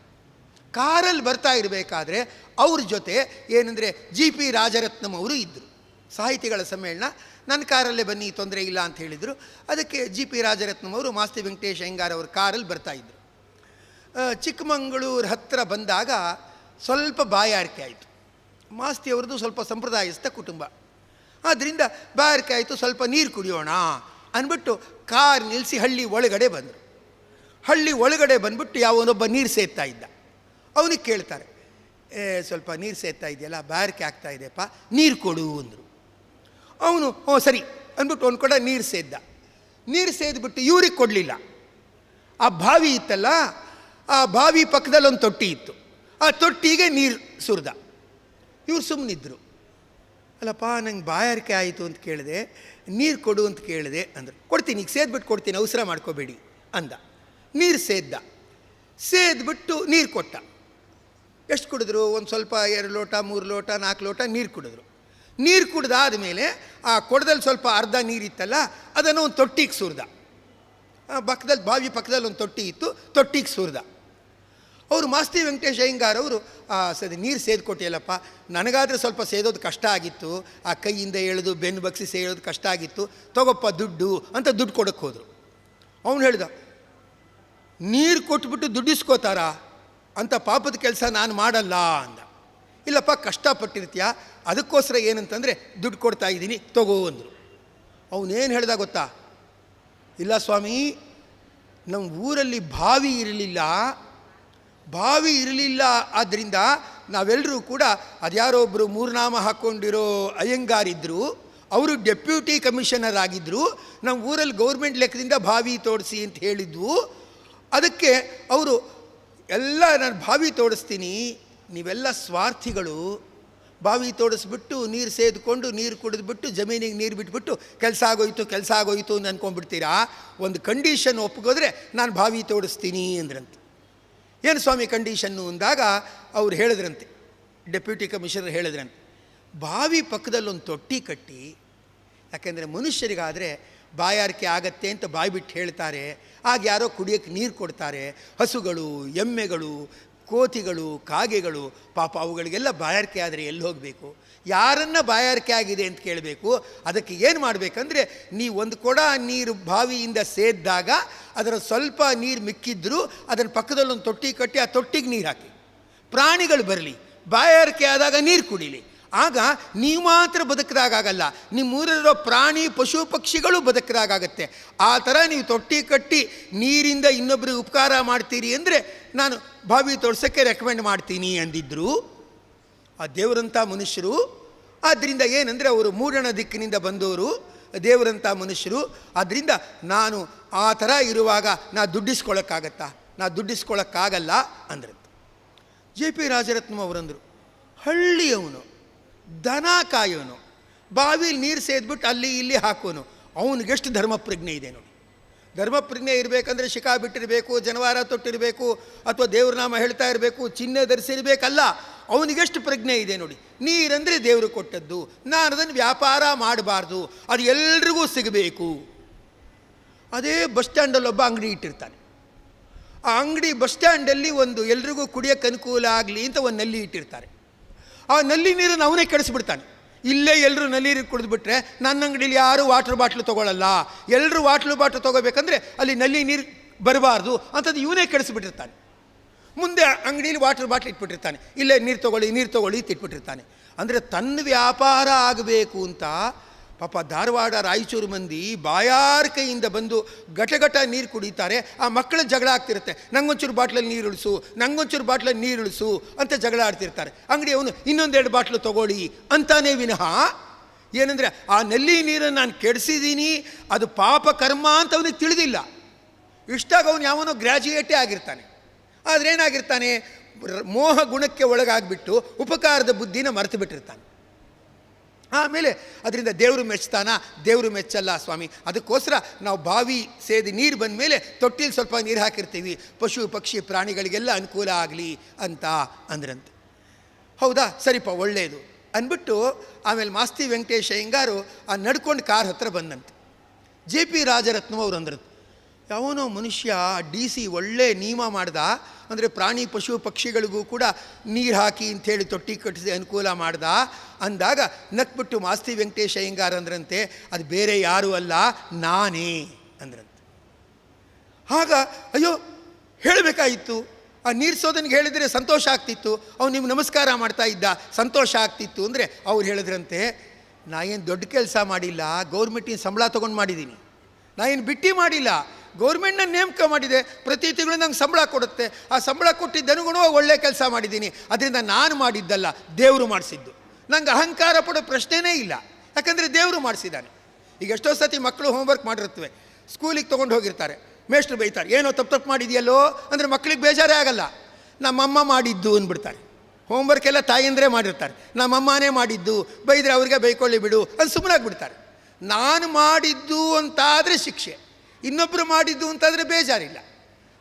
ಕಾರಲ್ಲಿ ಬರ್ತಾ ಇರಬೇಕಾದ್ರೆ ಅವ್ರ ಜೊತೆ ಏನಂದರೆ ಜಿ ಪಿ ರಾಜರತ್ನಂ ಅವರು ಇದ್ದರು ಸಾಹಿತಿಗಳ ಸಮ್ಮೇಳನ ನನ್ನ ಕಾರಲ್ಲೇ ಬನ್ನಿ ತೊಂದರೆ ಇಲ್ಲ ಅಂತ ಹೇಳಿದರು. ಅದಕ್ಕೆ ಜಿ ಪಿ ರಾಜರತ್ನಂ ಅವರು ಮಾಸ್ತಿ ವೆಂಕಟೇಶ್ ಅಯ್ಯಂಗಾರ್ ಅವ್ರ ಕಾರಲ್ಲಿ ಬರ್ತಾ ಇದ್ದರು ಆ, ಚಿಕ್ಕಮಗಳೂರು ಹತ್ತಿರ ಬಂದಾಗ ಸ್ವಲ್ಪ ಬಾಯಾರಿಕೆ ಆಯಿತು. ಮಾಸ್ತಿ ಅವ್ರದ್ದು ಸ್ವಲ್ಪ ಸಂಪ್ರದಾಯಸ್ಥ ಕುಟುಂಬ. ಆದ್ದರಿಂದ ಬಾಯಾರಿಕೆ ಆಯಿತು ಸ್ವಲ್ಪ ನೀರು ಕುಡಿಯೋಣ ಅಂದ್ಬಿಟ್ಟು ಕಾರ್ ನಿಲ್ಲಿಸಿ ಹಳ್ಳಿ ಒಳಗಡೆ ಬಂದರು. ಹಳ್ಳಿ ಒಳಗಡೆ ಬಂದ್ಬಿಟ್ಟು ಯಾವನೊಬ್ಬ ನೀರು ಸೇರ್ತಾ ಇದ್ದ. ಅವನಿಗೆ ಕೇಳ್ತಾರೆ ಸ್ವಲ್ಪ ನೀರು ಸೇದ್ತಾ ಇದೆಯಲ್ಲ, ಬಾರಿಕೆ ಆಗ್ತಾ ಇದೆಯಪ್ಪ, ನೀರು ಕೊಡು, ಅಂದರು. ಅವನು ಹ್ಞೂ ಸರಿ, ಅಂದ್ಬಿಟ್ಟು ಒಂದು ಕೊಡ ನೀರು ಸೇದ್ದ. ನೀರು ಸೇದ್ಬಿಟ್ಟು ಇವ್ರಿಗೆ ಕೊಡಲಿಲ್ಲ. ಆ ಬಾವಿ ಇತ್ತಲ್ಲ, ಆ ಬಾವಿ ಪಕ್ಕದಲ್ಲಿ ಒಂದು ತೊಟ್ಟಿ ಇತ್ತು. ಆ ತೊಟ್ಟಿಗೆ ನೀರು ಸುರಿದ. ಇವ್ರು ಸುಮ್ಮನಿದ್ರು ಅಲ್ಲಪ್ಪ, ನಂಗೆ ಬಾಯಾರಿಕೆ ಆಯಿತು ಅಂತ ಕೇಳಿದೆ, ನೀರು ಕೊಡು ಅಂತ ಕೇಳಿದೆ, ಅಂದರು. ಕೊಡ್ತೀನಿ, ಈಗ ಸೇದ್ಬಿಟ್ಟು ಕೊಡ್ತೀನಿ, ಅವಸರ ಮಾಡ್ಕೋಬೇಡಿ, ಅಂದ. ನೀರು ಸೇದ್ದ. ಸೇದ್ಬಿಟ್ಟು ನೀರು ಕೊಟ್ಟ. ಎಷ್ಟು ಕುಡಿದ್ರು? ಒಂದು ಸ್ವಲ್ಪ ಎರಡು ಲೋಟ, ಮೂರು ಲೋಟ, ನಾಲ್ಕು ಲೋಟ ನೀರು ಕುಡಿದ್ರು. ನೀರು ಕುಡ್ದಾದ ಮೇಲೆ ಆ ಕೊಡದಲ್ಲಿ ಸ್ವಲ್ಪ ಅರ್ಧ ನೀರಿತ್ತಲ್ಲ ಅದನ್ನು ಒಂದು ತೊಟ್ಟಿಗೆ ಸುರಿದ. ಪಕ್ಕದಲ್ಲಿ ಬಾವಿ ಪಕ್ಕದಲ್ಲಿ ಒಂದು ತೊಟ್ಟಿ ಇತ್ತು, ತೊಟ್ಟಿಗೆ ಸುರಿದ. ಅವರು ಮಾಸ್ತಿ ವೆಂಕಟೇಶ್ ಅಯ್ಯಂಗಾರ್ ಅವರು ಸರಿ ನೀರು ಸೇದ್ಕೊಟ್ಟಿಯಲ್ಲಪ್ಪ ನನಗಾದರೆ ಸ್ವಲ್ಪ ಸೇದೋದು ಕಷ್ಟ ಆಗಿತ್ತು, ಆ ಕೈಯಿಂದ ಎಳೆದು ಬೆನ್ನು ಬಗ್ಸಿ ಸೇಳೋದು ಕಷ್ಟ ಆಗಿತ್ತು, ತಗೊಪ್ಪ ದುಡ್ಡು ಅಂತ ದುಡ್ಡು ಕೊಡೋಕ್ಕೆ ಹೋದರು. ಅವನು ಹೇಳಿದ, ನೀರು ಕೊಟ್ಬಿಟ್ಟು ದುಡ್ಡಿಸ್ಕೋತಾರಾ ಅಂತ ಪಾಪದ ಕೆಲಸ ನಾನು ಮಾಡಲ್ಲ ಅಂದ. ಇಲ್ಲಪ್ಪ, ಕಷ್ಟಪಟ್ಟಿರ್ತೀಯ? ಅದಕ್ಕೋಸ್ಕರ ಏನಂತಂದರೆ ದುಡ್ಡು ಕೊಡ್ತಾ ಇದ್ದೀನಿ, ತಗೋ ಅಂದರು. ಅವನೇನು ಹೇಳ್ದ ಗೊತ್ತಾ? ಇಲ್ಲ ಸ್ವಾಮಿ ನಮ್ಮ ಊರಲ್ಲಿ ಬಾವಿ ಇರಲಿಲ್ಲ. ಬಾವಿ ಇರಲಿಲ್ಲ ಆದ್ದರಿಂದ ನಾವೆಲ್ಲರೂ ಕೂಡ ಅದ್ಯಾರೋ ಒಬ್ಬರು ಮೂರ್ನಾಮ ಹಾಕ್ಕೊಂಡಿರೋ ಅಯ್ಯಂಗಾರಿದ್ದರು ಅವರು ಡೆಪ್ಯೂಟಿ ಕಮಿಷನರ್ ಆಗಿದ್ದರು ನಮ್ಮ ಊರಲ್ಲಿ ಗೌರ್ಮೆಂಟ್ ಲೆಕ್ಕದಿಂದ ಬಾವಿ ತೋಡಿಸಿ ಅಂತ ಹೇಳಿದ್ವು ಅದಕ್ಕೆ ಅವರು ಎಲ್ಲ ನಾನು ಬಾವಿ ತೋಡಿಸ್ತೀನಿ. ನೀವೆಲ್ಲ ಸ್ವಾರ್ಥಿಗಳು. ಬಾವಿ ತೋಡಿಸ್ಬಿಟ್ಟು ನೀರು ಸೇದ್ಕೊಂಡು ನೀರು ಕುಡಿದ್ಬಿಟ್ಟು ಜಮೀನಿಗೆ ನೀರು ಬಿಟ್ಬಿಟ್ಟು ಕೆಲಸ ಆಗೋಯ್ತು ಕೆಲಸ ಆಗೋಯ್ತು ಅಂತ ಅಂದ್ಕೊಂಡ್ಬಿಡ್ತೀರಾ ಒಂದು ಕಂಡೀಷನ್ ಒಪ್ಪಿಗೋದ್ರೆ ನಾನು ಬಾವಿ ತೋಡಿಸ್ತೀನಿ ಅಂದ್ರಂತೆ. ಏನು ಸ್ವಾಮಿ ಕಂಡೀಷನ್ನು ಅಂದಾಗ ಅವ್ರು ಹೇಳಿದ್ರಂತೆ. ಡೆಪ್ಯೂಟಿ ಕಮಿಷನರ್ ಹೇಳಿದ್ರಂತೆ. ಬಾವಿ ಪಕ್ಕದಲ್ಲೊಂದು ತೊಟ್ಟಿ ಕಟ್ಟಿ, ಯಾಕೆಂದರೆ ಮನುಷ್ಯರಿಗಾದರೆ ಬಾಯಾರಿಕೆ ಆಗತ್ತೆ ಅಂತ ಬಾಯಿ ಬಿಟ್ಟು ಹೇಳ್ತಾರೆ. ಆಗ ಯಾರೋ ಕುಡಿಯೋಕ್ಕೆ ನೀರು ಕೊಡ್ತಾರೆ. ಹಸುಗಳು, ಎಮ್ಮೆಗಳು, ಕೋತಿಗಳು, ಕಾಗೆಗಳು, ಪಾಪ ಅವುಗಳಿಗೆಲ್ಲ ಬಾಯಾರಿಕೆ ಆದರೆ ಎಲ್ಲಿ ಹೋಗಬೇಕು? ಯಾರನ್ನ ಬಾಯಾರಿಕೆ ಆಗಿದೆ ಅಂತ ಕೇಳಬೇಕು? ಅದಕ್ಕೆ ಏನು ಮಾಡಬೇಕಂದ್ರೆ ನೀವು ಒಂದು ಕೊಡ ನೀರು ಬಾವಿಯಿಂದ ಸೇದ್ದಾಗ ಅದರ ಸ್ವಲ್ಪ ನೀರು ಮಿಕ್ಕಿದ್ರು ಅದರ ಪಕ್ಕದಲ್ಲೊಂದು ತೊಟ್ಟಿ ಕಟ್ಟಿ ಆ ತೊಟ್ಟಿಗೆ ನೀರು ಹಾಕಿ. ಪ್ರಾಣಿಗಳು ಬರಲಿ. ಬಾಯಾರಿಕೆ ಆದಾಗ ನೀರು ಕುಡಿಲಿ. ಆಗ ನೀವು ಮಾತ್ರ ಬದುಕಿದಾಗಲ್ಲ ನಿಮ್ಮೂರಲ್ಲಿರೋ ಪ್ರಾಣಿ, ಪಶು, ಪಕ್ಷಿಗಳು ಬದುಕಿದಾಗತ್ತೆ ಆ ಥರ ನೀವು ತೊಟ್ಟಿ ಕಟ್ಟಿ ನೀರಿಂದ ಇನ್ನೊಬ್ಬರಿಗೆ ಉಪಕಾರ ಮಾಡ್ತೀರಿ ಅಂದರೆ ನಾನು ಬಾವಿ ತೋರ್ಸೋಕ್ಕೆ ರೆಕಮೆಂಡ್ ಮಾಡ್ತೀನಿ ಅಂದಿದ್ದರು ಆ ದೇವರಂಥ ಮನುಷ್ಯರು ಆದ್ದರಿಂದ ಏನಂದರೆ ಅವರು ಮೂಡಣ ದಿಕ್ಕಿನಿಂದ ಬಂದವರು. ದೇವರಂಥ ಮನುಷ್ಯರು ಆದ್ದರಿಂದ ನಾನು ಆ ಥರ ಇರುವಾಗ ನಾ ದುಡ್ಡಿಸ್ಕೊಳ್ಳೋಕ್ಕಾಗತ್ತಾ ನಾ ದುಡ್ಡಿಸ್ಕೊಳ್ಳೋಕ್ಕಾಗಲ್ಲ ಅಂದ್ರೆ ಜೆ ಪಿ ರಾಜರತ್ನಂ ಅವರಂದರು, ಹಳ್ಳಿಯವನು. ದನ ಕಾಯೋನು. ಬಾವಿಲಿ ನೀರು ಸೇದ್ಬಿಟ್ಟು ಅಲ್ಲಿ ಇಲ್ಲಿ ಹಾಕೋನು. ಅವನಿಗೆಷ್ಟು ಧರ್ಮ ಪ್ರಜ್ಞೆ ಇದೆ ನೋಡಿ. ಧರ್ಮಪ್ರಜ್ಞೆ ಇರಬೇಕಂದ್ರೆ ಶಿಖಾ ಬಿಟ್ಟಿರಬೇಕು, ಜನವಾರ ತೊಟ್ಟಿರಬೇಕು, ಅಥವಾ ದೇವ್ರ ನಾಮ ಹೇಳ್ತಾ ಇರಬೇಕು, ಚಿಹ್ನೆ ಧರಿಸಿರಬೇಕಲ್ಲ ಅವನಿಗೆಷ್ಟು ಪ್ರಜ್ಞೆ ಇದೆ ನೋಡಿ. ನೀರಂದರೆ ದೇವರು ಕೊಟ್ಟದ್ದು. ನಾನು ಅದನ್ನು ವ್ಯಾಪಾರ ಮಾಡಬಾರ್ದು. ಅದು ಎಲ್ರಿಗೂ ಸಿಗಬೇಕು. ಅದೇ ಬಸ್ ಸ್ಟ್ಯಾಂಡಲ್ಲಿ ಒಬ್ಬ ಅಂಗಡಿ ಇಟ್ಟಿರ್ತಾನೆ. ಆ ಅಂಗಡಿ ಬಸ್ ಸ್ಟ್ಯಾಂಡಲ್ಲಿ ಒಂದು ಎಲ್ರಿಗೂ ಕುಡಿಯೋಕ್ಕೆ ಅನುಕೂಲ ಆಗಲಿ ಅಂತ ಒಂದು ನಲ್ಲಿ ಇಟ್ಟಿರ್ತಾರೆ. ಆ ನಲ್ಲಿ ನೀರನ್ನು ಅವನೇ ಕೆಡಿಸ್ಬಿಡ್ತಾನೆ. ಇಲ್ಲೇ ಎಲ್ಲರೂ ನಲ್ಲಿ ನೀರು ಕುಡಿದ್ಬಿಟ್ರೆ ನನ್ನ ಅಂಗಡಿಲಿ ಯಾರೂ ವಾಟ್ರ್ ಬಾಟ್ಲು ತೊಗೊಳ್ಳಲ್ಲ ಎಲ್ಲರೂ ವಾಟ್ರ್ ಬಾಟ್ಲು ತೊಗೋಬೇಕಂದ್ರೆ ಅಲ್ಲಿ ನಲ್ಲಿ ನೀರು ಬರಬಾರ್ದು ಅಂಥದ್ದು ಇವನೇ ಕೆಡಿಸ್ಬಿಟ್ಟಿರ್ತಾನೆ. ಮುಂದೆ ಅಂಗಡಿಯಲ್ಲಿ ವಾಟರ್ ಬಾಟ್ಲ್ ಇಟ್ಬಿಟ್ಟಿರ್ತಾನೆ. ಇಲ್ಲೇ ನೀರು ತೊಗೊಳ್ಳಿ ನೀರು ತೊಗೊಳ್ಳಿ ಇಟ್ಬಿಟ್ಟಿರ್ತಾನೆ. ಅಂದರೆ ತನ್ನ ವ್ಯಾಪಾರ ಆಗಬೇಕು ಅಂತ ಪಾಪ ಧಾರವಾಡ, ರಾಯಚೂರು ಮಂದಿ ಬಾಯಾರಿಕೆಯಿಂದ ಬಂದು ಘಟಘಟ ನೀರು ಕುಡಿತಾರೆ. ಆ ಮಕ್ಕಳ ಜಗಳ ಆಗ್ತಿರುತ್ತೆ. ನಂಗೊಂಚೂರು ಬಾಟ್ಲಲ್ಲಿ ನೀರು ಇಳಿಸು ನಂಗೊಂಚೂರು ಬಾಟ್ಲಲ್ಲಿ ನೀರು ಇಳಿಸು ಅಂತ ಜಗಳ ಆಡ್ತಿರ್ತಾರೆ. ಅಂಗಡಿ ಅವನು ಇನ್ನೊಂದೆರಡು ಬಾಟ್ಲು ತೊಗೊಳ್ಳಿ ಅಂತಾನೇ ವಿನಃ, ಏನಂದರೆ, ಆ ನಲ್ಲಿ ನೀರನ್ನು ನಾನು ಕೆಡಿಸಿದ್ದೀನಿ ಅದು ಪಾಪ ಕರ್ಮ ಅಂತ ಅವನಿಗೆ ತಿಳಿದಿಲ್ಲ. ಇಷ್ಟಾಗ ಅವನು ಯಾವನೋ ಗ್ರ್ಯಾಜುಯೇಟೇ ಆಗಿರ್ತಾನೆ. ಆದರೆ ಏನಾಗಿರ್ತಾನೆ, ಮೋಹ ಗುಣಕ್ಕೆ ಒಳಗಾಗ್ಬಿಟ್ಟು ಉಪಕಾರದ ಬುದ್ಧಿನ ಮರೆತು ಬಿಟ್ಟಿರ್ತಾನೆ. ಆಮೇಲೆ ಅದರಿಂದ ದೇವರು ಮೆಚ್ತಾನ, ದೇವರು ಮೆಚ್ಚಲ್ಲ ಸ್ವಾಮಿ. ಅದಕ್ಕೋಸ್ಕರ ನಾವು ಬಾವಿ ಸೇದಿ ನೀರು ಬಂದ ಮೇಲೆ ತೊಟ್ಟಿಲಿ ಸ್ವಲ್ಪ ನೀರು ಹಾಕಿರ್ತೀವಿ. ಪಶು, ಪಕ್ಷಿ, ಪ್ರಾಣಿಗಳಿಗೆಲ್ಲ ಅನುಕೂಲ ಆಗಲಿ ಅಂತ ಅಂದ್ರಂತೆ. ಹೌದಾ? ಸರಿಪ್ಪ ಒಳ್ಳೆಯದು ಅಂದ್ಬಿಟ್ಟು ಆಮೇಲೆ ಮಾಸ್ತಿ ವೆಂಕಟೇಶ್ ಅಯ್ಯಂಗಾರು ಆ ನಡ್ಕೊಂಡು ಕಾರ್ ಹತ್ರ ಬಂದಂತೆ. ಜೆ ಪಿ ರಾಜರತ್ನಂ ಅವರು ಅಂದ್ರಂತೆ. ಯಾವನೋ ಮನುಷ್ಯ ಡಿ ಸಿ ಒಳ್ಳೆ ನಿಯಮ ಮಾಡ್ದ, ಅಂದರೆ ಪ್ರಾಣಿ ಪಶು ಪಕ್ಷಿಗಳಿಗೂ ಕೂಡ ನೀರು ಹಾಕಿ ಅಂಥೇಳಿ ತೊಟ್ಟಿ ಕಟ್ಟಿಸಿ ಅನುಕೂಲ ಮಾಡ್ದ, ಅಂದಾಗ ನಕ್ಬಿಟ್ಟು ಮಾಸ್ತಿ ವೆಂಕಟೇಶ ಅಯ್ಯಂಗಾರ್ ಅಂದ್ರಂತೆ, ಅದು ಬೇರೆ ಯಾರೂ ಅಲ್ಲ, ನಾನೇ ಅಂದ್ರಂತೆ. ಆಗ ಅಯ್ಯೋ ಹೇಳಬೇಕಾಗಿತ್ತು ಆ ನೀರು ಸೋದನಿಗೆ ಹೇಳಿದರೆ ಸಂತೋಷ ಆಗ್ತಿತ್ತು, ಅವ್ನು ನಿಮ್ಗೆ ನಮಸ್ಕಾರ ಮಾಡ್ತಾ ಇದ್ದ, ಸಂತೋಷ ಆಗ್ತಿತ್ತು ಅಂದರೆ ಅವ್ರು ಹೇಳಿದ್ರಂತೆ, ನಾ ಏನು ದೊಡ್ಡ ಕೆಲಸ ಮಾಡಿಲ್ಲ, ಗೌರ್ಮೆಂಟಿನ ಸಂಬಳ ತೊಗೊಂಡು ಮಾಡಿದ್ದೀನಿ ನಾ ಏನು ಬಿಟ್ಟಿ ಮಾಡಿಲ್ಲ ಗೌರ್ಮೆಂಟ್ನ ನೇಮಕ ಮಾಡಿದೆ, ಪ್ರತಿ ತಿಂಗಳು ನಂಗೆ ಸಂಬಳ ಕೊಡುತ್ತೆ. ಆ ಸಂಬಳ ಕೊಟ್ಟಿದ್ದನುಗುಣವಾಗಿ ಒಳ್ಳೆ ಕೆಲಸ ಮಾಡಿದ್ದೀನಿ. ಅದರಿಂದ ನಾನು ಮಾಡಿದ್ದಲ್ಲ, ದೇವರು ಮಾಡಿಸಿದ್ದು. ನಂಗೆ ಅಹಂಕಾರ ಪಡೋ ಪ್ರಶ್ನೆನೇ ಇಲ್ಲ. ಯಾಕಂದರೆ ದೇವರು ಮಾಡಿಸಿದ್ದಾನೆ. ಈಗ ಎಷ್ಟೋ ಸತಿ ಮಕ್ಕಳು ಹೋಮ್ವರ್ಕ್ ಮಾಡಿರ್ತವೆ ಸ್ಕೂಲಿಗೆ ತೊಗೊಂಡು ಹೋಗಿರ್ತಾರೆ. ಮೇಷ್ಟ್ರು ಬೈತಾರೆ, ಏನೋ ತಪ್ಪು ತಪ್ಪು ಮಾಡಿದೆಯಲ್ಲೋ? ಅಂದರೆ ಮಕ್ಕಳಿಗೆ ಬೇಜಾರೇ ಆಗಲ್ಲ. ನಮ್ಮಮ್ಮ ಮಾಡಿದ್ದು ಅಂದ್ಬಿಡ್ತಾರೆ. ಹೋಮ್ವರ್ಕ್ ಎಲ್ಲ ತಾಯಿಂದ್ರೆ ಮಾಡಿರ್ತಾರೆ. ನಮ್ಮಮ್ಮನೇ ಮಾಡಿದ್ದು, ಬೈದರೆ ಅವ್ರಿಗೆ ಬೈಕೊಳ್ಳಿ ಬಿಡು ಅದು ಸುಮ್ಮನಾಗ್ಬಿಡ್ತಾರೆ ನಾನು ಮಾಡಿದ್ದು ಅಂತಾದರೆ ಶಿಕ್ಷೆ. ಇನ್ನೊಬ್ಬರು ಮಾಡಿದ್ದು ಅಂತಾದರೆ ಬೇಜಾರಿಲ್ಲ.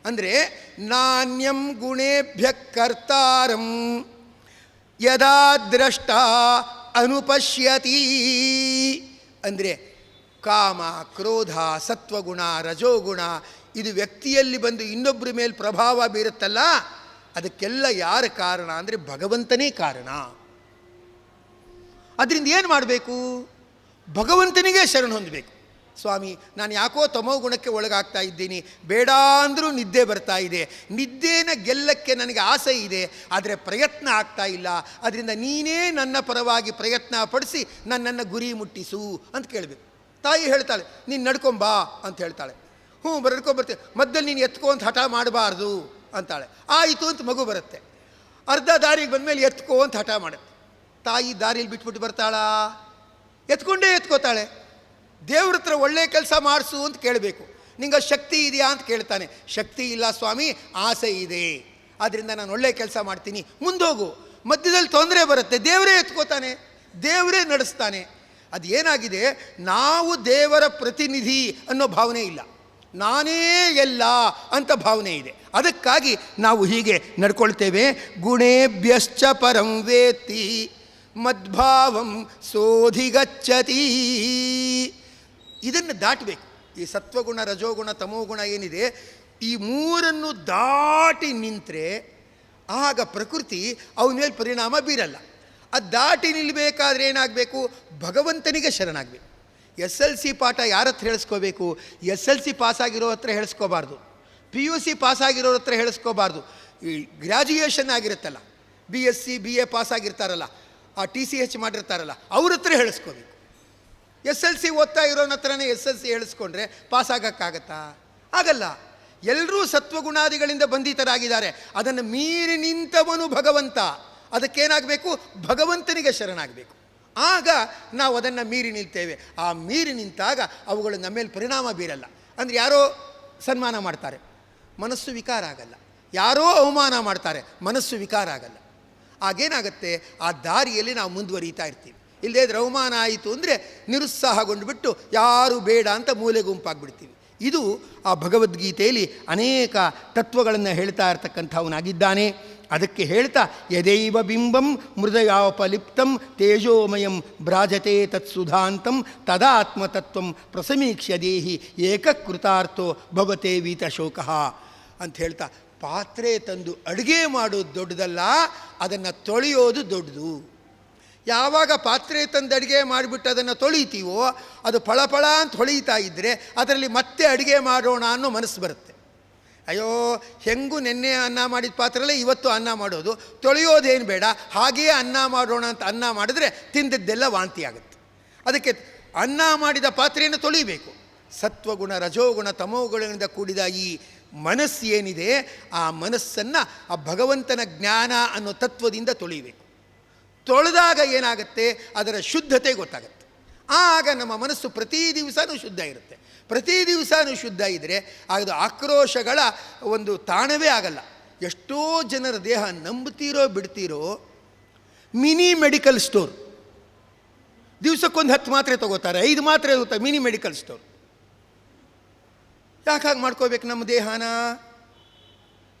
ಅಂದರೆ ನಾಣ್ಯಂ ಗುಣೇಭ್ಯ ಕರ್ತಾರಂ, ಯದಾ ದ್ರಷ್ಟ ಅನುಪಶ್ಯತಿ. ಅಂದರೆ ಕಾಮ, ಕ್ರೋಧ, ಸತ್ವಗುಣ, ರಜೋಗುಣ, ಇದು ವ್ಯಕ್ತಿಯಲ್ಲಿ ಬಂದು ಇನ್ನೊಬ್ಬರ ಮೇಲೆ ಪ್ರಭಾವ ಬೀರುತ್ತಲ್ಲ, ಅದಕ್ಕೆಲ್ಲ ಯಾರ ಕಾರಣ ಅಂದರೆ ಭಗವಂತನೇ ಕಾರಣ. ಅದರಿಂದ ಏನು ಮಾಡಬೇಕು? ಭಗವಂತನಿಗೆ ಶರಣ ಹೊಂದಬೇಕು. ಸ್ವಾಮಿ, ನಾನು ಯಾಕೋ ತಮೋ ಗುಣಕ್ಕೆ ಒಳಗಾಗ್ತಾ ಇದ್ದೀನಿ. ಬೇಡ ಅಂದರೂ ನಿದ್ದೆ ಬರ್ತಾ ಇದೆ. ನಿದ್ದೆನ ಗೆಲ್ಲಕ್ಕೆ ನನಗೆ ಆಸೆ ಇದೆ. ಆದರೆ ಪ್ರಯತ್ನ ಆಗ್ತಾ ಇಲ್ಲ. ಅದರಿಂದ ನೀನೇ ನನ್ನ ಪರವಾಗಿ ಪ್ರಯತ್ನ ಪಡಿಸಿ ನನ್ನನ್ನು ಗುರಿ ಮುಟ್ಟಿಸು ಅಂತ ಕೇಳಬೇಕು ತಾಯಿ ಹೇಳ್ತಾಳೆ, ನೀನು ನಡ್ಕೊಂಬಾ ಅಂತ ಹೇಳ್ತಾಳೆ. ಹ್ಞೂ ಬರ್ಕೊಂಬರ್ತೀನಿ ಮದ್ದಲ್ಲಿ ನೀನು ಎತ್ಕೋ ಅಂತ ಹಠ ಮಾಡಬಾರ್ದು ಅಂತಾಳೆ. ಆಯಿತು ಅಂತ ಮಗು ಬರುತ್ತೆ. ಅರ್ಧ ದಾರಿಗೆ ಬಂದಮೇಲೆ ಎತ್ಕೋ ಅಂತ ಹಠ ಮಾಡುತ್ತೆ. ತಾಯಿ ದಾರಿಲಿ ಬಿಟ್ಬಿಟ್ಟು ಬರ್ತಾಳಾ? ಎತ್ಕೊಂಡೇ ಎತ್ಕೋತಾಳೆ. ದೇವ್ರ ಹತ್ರ ಒಳ್ಳೆ ಕೆಲಸ ಮಾಡಿಸು ಅಂತ ಕೇಳಬೇಕು. ನಿಂಗೆ ಶಕ್ತಿ ಇದೆಯಾ ಅಂತ ಕೇಳ್ತಾನೆ. ಶಕ್ತಿ ಇಲ್ಲ ಸ್ವಾಮಿ, ಆಸೆ ಇದೆ. ಆದ್ದರಿಂದ ನಾನು ಒಳ್ಳೆ ಕೆಲಸ ಮಾಡ್ತೀನಿ. ಮುಂದೋಗು. ಮಧ್ಯದಲ್ಲಿ ತೊಂದರೆ ಬರುತ್ತೆ. ದೇವರೇ ಎತ್ಕೋತಾನೆ. ದೇವರೇ ನಡೆಸ್ತಾನೆ. ಅದು ಏನಾಗಿದೆ? ನಾವು ದೇವರ ಪ್ರತಿನಿಧಿ ಅನ್ನೋ ಭಾವನೆ ಇಲ್ಲ. ನಾನೇ ಎಲ್ಲ ಅಂತ ಭಾವನೆ ಇದೆ. ಅದಕ್ಕಾಗಿ ನಾವು ಹೀಗೆ ನಡ್ಕೊಳ್ತೇವೆ. ಗುಣೇಭ್ಯಶ್ಚ ಪರಂ ವೇತಿ ಮದ್ಭಾವಂ ಸೋಧಿಗಚ್ಚತಿ. ಇದನ್ನು ದಾಟಬೇಕು. ಈ ಸತ್ವಗುಣ, ರಜೋಗುಣ, ತಮೋಗುಣ ಏನಿದೆ, ಈ ಮೂರನ್ನು ದಾಟಿ ನಿಂತರೆ, ಆಗ ಪ್ರಕೃತಿ ಅವನ ಮೇಲೆ ಪರಿಣಾಮ ಬೀರಲ್ಲ. ಅದು ದಾಟಿ ನಿಲ್ಲಬೇಕಾದ್ರೆ ಏನಾಗಬೇಕು? ಭಗವಂತನಿಗೆ ಶರಣಾಗಬೇಕು. ಎಸ್ ಎಲ್ ಸಿ ಪಾಠ ಯಾರ ಹತ್ರ ಹೇಳಿಸ್ಕೋಬೇಕು? ಎಸ್ ಎಲ್ ಸಿ ಪಾಸಾಗಿರೋ ಹತ್ರ ಹೇಳಿಸ್ಕೋಬಾರ್ದು. ಪಿ ಯು ಸಿ ಪಾಸಾಗಿರೋರ ಹತ್ರ ಹೇಳಿಸ್ಕೋಬಾರ್ದು. ಈ graduation ಆಗಿರುತ್ತಲ್ಲ, B S C, B A ಪಾಸಾಗಿರ್ತಾರಲ್ಲ, ಆ ಟಿ ಸಿ ಎಚ್ ಮಾಡಿರ್ತಾರಲ್ಲ, ಅವ್ರ ಹತ್ರ ಹೇಳಿಸ್ಕೋಬೇಕು. ಎಸ್ ಎಲ್ ಸಿ ಓದ್ತಾ ಇರೋನ ಹತ್ರನೇ ಎಸ್ ಎಲ್ ಸಿ ಹೇಳಿಸ್ಕೊಂಡ್ರೆ ಪಾಸ್ ಆಗೋಕ್ಕಾಗತ್ತಾ? ಆಗಲ್ಲ. ಎಲ್ಲರೂ ಸತ್ವಗುಣಾದಿಗಳಿಂದ ಬಂಧಿತರಾಗಿದ್ದಾರೆ. ಅದನ್ನು ಮೀರಿ ನಿಂತವನು ಭಗವಂತ. ಅದಕ್ಕೇನಾಗಬೇಕು? ಭಗವಂತನಿಗೆ ಶರಣಾಗಬೇಕು. ಆಗ ನಾವು ಅದನ್ನು ಮೀರಿ ನಿಲ್ತೇವೆ. ಆ ಮೀರಿ ನಿಂತಾಗ ಅವುಗಳು ನಮ್ಮ ಮೇಲೆ ಪರಿಣಾಮ ಬೀರಲ್ಲ. ಅಂದರೆ ಯಾರೋ ಸನ್ಮಾನ ಮಾಡ್ತಾರೆ. ಮನಸ್ಸು ವಿಕಾರ ಆಗಲ್ಲ. ಯಾರೋ ಅವಮಾನ ಮಾಡ್ತಾರೆ. ಮನಸ್ಸು ವಿಕಾರ ಆಗಲ್ಲ. ಆಗೇನಾಗುತ್ತೆ ಆ ದಾರಿಯಲ್ಲಿ ನಾವು ಮುಂದುವರಿತಾ ಇರ್ತೀವಿ. ಇಲ್ಲದೇ ರವಮಾನ ಆಯಿತು ಅಂದರೆ ನಿರುತ್ಸಾಹಗೊಂಡು ಬಿಟ್ಟು ಯಾರು ಬೇಡ ಅಂತ ಮೂಲೆ ಗುಂಪಾಗ್ಬಿಡ್ತೀವಿ. ಇದು ಆ ಭಗವದ್ಗೀತೆಯಲ್ಲಿ ಅನೇಕ ತತ್ವಗಳನ್ನು ಹೇಳ್ತಾ ಇರ್ತಕ್ಕಂಥವನಾಗಿದ್ದಾನೆ. ಅದಕ್ಕೆ ಹೇಳ್ತಾ, ಯದೈವ ಬಿಂಬಂ ಮೃದಯಾಪಲಿಪ್ತಂ ತೇಜೋಮಯಂ ಭ್ರಾಜತೆ ತತ್ಸುಧಾಂತಂ ತದಾತ್ಮತತ್ವಂ ಪ್ರಸಮೀಕ್ಷ್ಯ ದೇಹಿ ಏಕಕೃತಾರ್ಥೋ ಭವತೆ ವೀತಶೋಕ ಅಂತ ಹೇಳ್ತಾ, ಪಾತ್ರೆ ತಂದು ಅಡುಗೆ ಮಾಡೋದು ದೊಡ್ಡದಲ್ಲ, ಅದನ್ನು ತೊಳೆಯೋದು ದೊಡ್ಡದು. ಯಾವಾಗ ಪಾತ್ರೆ ತಂದು ಅಡುಗೆ ಮಾಡಿಬಿಟ್ಟು ಅದನ್ನು ತೊಳಿತೀವೋ ಅದು ಫಳಫಳ ಅಂತ ಹೊಳೀತಾ ಇದ್ದರೆ ಅದರಲ್ಲಿ ಮತ್ತೆ ಅಡುಗೆ ಮಾಡೋಣ ಅನ್ನೋ ಮನಸ್ಸು ಬರುತ್ತೆ. ಅಯ್ಯೋ, ಹೆಂಗೂ ನೆನ್ನೆ ಅನ್ನ ಮಾಡಿದ ಪಾತ್ರೆಯಲ್ಲೇ ಇವತ್ತು ಅನ್ನ ಮಾಡೋದು, ತೊಳೆಯೋದೇನು ಬೇಡ ಹಾಗೆಯೇ ಅನ್ನ ಮಾಡೋಣ ಅಂತ ಅನ್ನ ಮಾಡಿದ್ರೆ ತಿಂದದ್ದೆಲ್ಲ ವಾಂತಿ ಆಗುತ್ತೆ. ಅದಕ್ಕೆ ಅನ್ನ ಮಾಡಿದ ಪಾತ್ರೆಯನ್ನು ತೊಳಿಬೇಕು. ಸತ್ವಗುಣ, ರಜೋಗುಣ, ತಮೋಗುಣಗಳಿಂದ ಕೂಡಿದ ಈ ಮನಸ್ಸು ಏನಿದೆ, ಆ ಮನಸ್ಸನ್ನು ಆ ಭಗವಂತನ ಜ್ಞಾನ ಅನ್ನೋ ತತ್ವದಿಂದ ತೊಳಿಬೇಕು. ತೊಳೆದಾಗ ಏನಾಗುತ್ತೆ? ಅದರ ಶುದ್ಧತೆ ಗೊತ್ತಾಗುತ್ತೆ. ಆಗ ನಮ್ಮ ಮನಸ್ಸು ಪ್ರತಿ ದಿವಸನೂ ಶುದ್ಧ ಇರುತ್ತೆ. ಪ್ರತಿ ದಿವಸನೂ ಶುದ್ಧ ಇದ್ದರೆ ಅದು ಆಕ್ರೋಶಗಳ ಒಂದು ತಾಣವೇ ಆಗಲ್ಲ. ಎಷ್ಟೋ ಜನರ ದೇಹ ನಂಬ್ತೀರೋ ಬಿಡ್ತೀರೋ, ಮಿನಿ ಮೆಡಿಕಲ್ ಸ್ಟೋರ್. ದಿವಸಕ್ಕೊಂದು ಹತ್ತು ಮಾತ್ರೆ ತಗೋತಾರೆ, ಐದು ಮಾತ್ರೆ ತಗೋತಾರೆ, ಮಿನಿ ಮೆಡಿಕಲ್ ಸ್ಟೋರ್. ಯಾಕಾಗಿ ಮಾಡ್ಕೋಬೇಕು ನಮ್ಮ ದೇಹನ?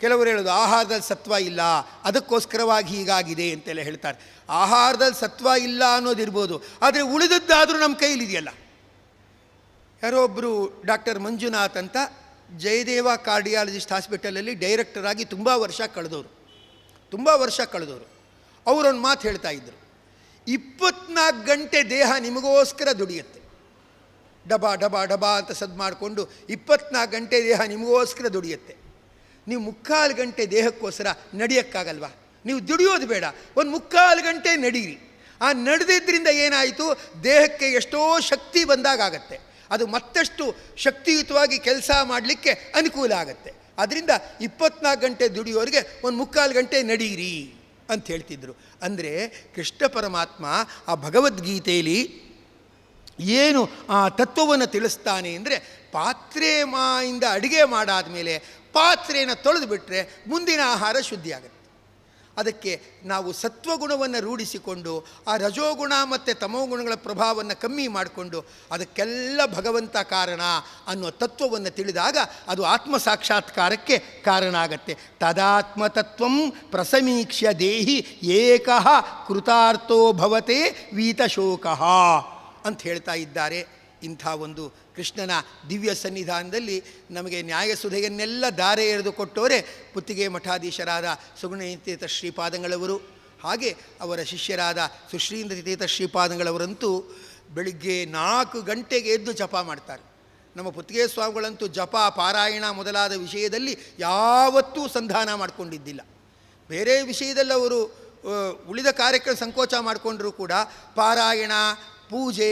ಕೆಲವರು ಹೇಳೋದು, ಆಹಾರದಲ್ಲಿ ಸತ್ವ ಇಲ್ಲ, ಅದಕ್ಕೋಸ್ಕರವಾಗಿ ಹೀಗಾಗಿದೆ ಅಂತೆಲ್ಲ ಹೇಳ್ತಾರೆ. ಆಹಾರದಲ್ಲಿ ಸತ್ವ ಇಲ್ಲ ಅನ್ನೋದಿರ್ಬೋದು ಆದರೆ ಉಳಿದದ್ದಾದರೂ ನಮ್ಮ ಕೈಲಿದೆಯಲ್ಲ. ಯಾರೋ ಒಬ್ಬರು ಡಾಕ್ಟರ್ ಮಂಜುನಾಥ್ ಅಂತ ಜಯದೇವ ಕಾರ್ಡಿಯಾಲಜಿಸ್ಟ್ ಹಾಸ್ಪಿಟಲಲ್ಲಿ ಡೈರೆಕ್ಟರ್ ಆಗಿ ತುಂಬ ವರ್ಷ ಕಳೆದವರು, ತುಂಬ ವರ್ಷ ಕಳೆದವರು. ಅವರೊಂದು ಮಾತು ಹೇಳ್ತಾ ಇದ್ದರು ಇಪ್ಪತ್ನಾಲ್ಕು ಗಂಟೆ ದೇಹ ನಿಮಗೋಸ್ಕರ ದುಡಿಯುತ್ತೆ. ಡಬಾ ಡಬಾ ಡಬಾ ಅಂತ ಸದ್ದು ಮಾಡಿಕೊಂಡು ಇಪ್ಪತ್ನಾಲ್ಕು ಗಂಟೆ ದೇಹ ನಿಮಗೋಸ್ಕರ ದುಡಿಯುತ್ತೆ. ನೀವು ಮುಕ್ಕಾಲು ಗಂಟೆ ದೇಹಕ್ಕೋಸ್ಕರ ನಡೆಯೋಕ್ಕಾಗಲ್ವಾ? ನೀವು ದುಡಿಯೋದು ಬೇಡ. ಒಂದು ಮುಕ್ಕಾಲು ಗಂಟೆ ನಡೀರಿ. ಆ ನಡೆದಿದ್ದರಿಂದ ಏನಾಯಿತು? ದೇಹಕ್ಕೆ ಎಷ್ಟೋ ಶಕ್ತಿ ಬಂದಾಗತ್ತೆ ಅದು ಮತ್ತಷ್ಟು ಶಕ್ತಿಯುತವಾಗಿ ಕೆಲಸ ಮಾಡಲಿಕ್ಕೆ ಅನುಕೂಲ ಆಗುತ್ತೆ. ಅದರಿಂದ ಇಪ್ಪತ್ನಾಲ್ಕು ಗಂಟೆ ದುಡಿಯೋರಿಗೆ ಒಂದು ಮುಕ್ಕಾಲು ಗಂಟೆ ನಡೀರಿ ಅಂತ ಹೇಳ್ತಿದ್ರು. ಅಂದರೆ ಕೃಷ್ಣ ಪರಮಾತ್ಮ ಆ ಭಗವದ್ಗೀತೆಯಲ್ಲಿ ಏನು ಆ ತತ್ವವನ್ನು ತಿಳಿಸ್ತಾನೆ ಅಂದರೆ ಪಾತ್ರೆ ಮಾಯಿಂದ ಅಡುಗೆ ಮಾಡಾದ ಮೇಲೆ ಪಾತ್ರೆಯನ್ನು ತೊಳೆದು ಬಿಟ್ಟರೆ ಮುಂದಿನ ಆಹಾರ ಶುದ್ಧಿಯಾಗುತ್ತೆ. ಅದಕ್ಕೆ ನಾವು ಸತ್ವಗುಣವನ್ನು ರೂಢಿಸಿಕೊಂಡು, ಆ ರಜೋಗುಣ ಮತ್ತು ತಮೋಗುಣಗಳ ಪ್ರಭಾವವನ್ನು ಕಮ್ಮಿ ಮಾಡಿಕೊಂಡು, ಅದಕ್ಕೆಲ್ಲ ಭಗವಂತ ಕಾರಣ ಅನ್ನೋ ತತ್ವವನ್ನು ತಿಳಿದಾಗ ಅದು ಆತ್ಮ ಸಾಕ್ಷಾತ್ಕಾರಕ್ಕೆ ಕಾರಣ ಆಗತ್ತೆ. ತದಾತ್ಮ ತತ್ವಂ ಪ್ರಸಮೀಕ್ಷ್ಯ ದೇಹಿ ಏಕಃ ಕೃತಾರ್ಥೋ ಭವತೆ ವೀತಶೋಕಃ ಅಂತ ಹೇಳ್ತಾ ಇದ್ದಾರೆ ಇಂಥ ಒಂದು ಕೃಷ್ಣನ ದಿವ್ಯ ಸನ್ನಿಧಾನದಲ್ಲಿ ನಮಗೆ ನ್ಯಾಯಸುಧೆಯನ್ನೆಲ್ಲ ದಾರೆ ಎರೆದು ಕೊಟ್ಟವರೇ ಪುತ್ತಿಗೆ ಮಠಾಧೀಶರಾದ ಸುಗುಣತೀರ್ಥ ಶ್ರೀಪಾದಂಗಳವರು. ಹಾಗೆ ಅವರ ಶಿಷ್ಯರಾದ ಸುಶ್ರೀಂದ್ರ ತೀರ್ಥ ಶ್ರೀಪಾದಂಗಳವರಂತೂ ಬೆಳಿಗ್ಗೆ ನಾಲ್ಕು ಗಂಟೆಗೆ ಎದ್ದು ಜಪ ಮಾಡ್ತಾರೆ. ನಮ್ಮ ಪುತ್ತಿಗೆ ಸ್ವಾಮಿಗಳಂತೂ ಜಪ, ಪಾರಾಯಣ ಮೊದಲಾದ ವಿಷಯದಲ್ಲಿ ಯಾವತ್ತೂ ಸಂಧಾನ ಮಾಡಿಕೊಂಡಿದ್ದಿಲ್ಲ. ಬೇರೆ ವಿಷಯದಲ್ಲಿ ಅವರು ಉಳಿದ ಕಾರ್ಯಕ್ರಮ ಸಂಕೋಚ ಮಾಡಿಕೊಂಡರೂ ಕೂಡ ಪಾರಾಯಣ ಪೂಜೆ,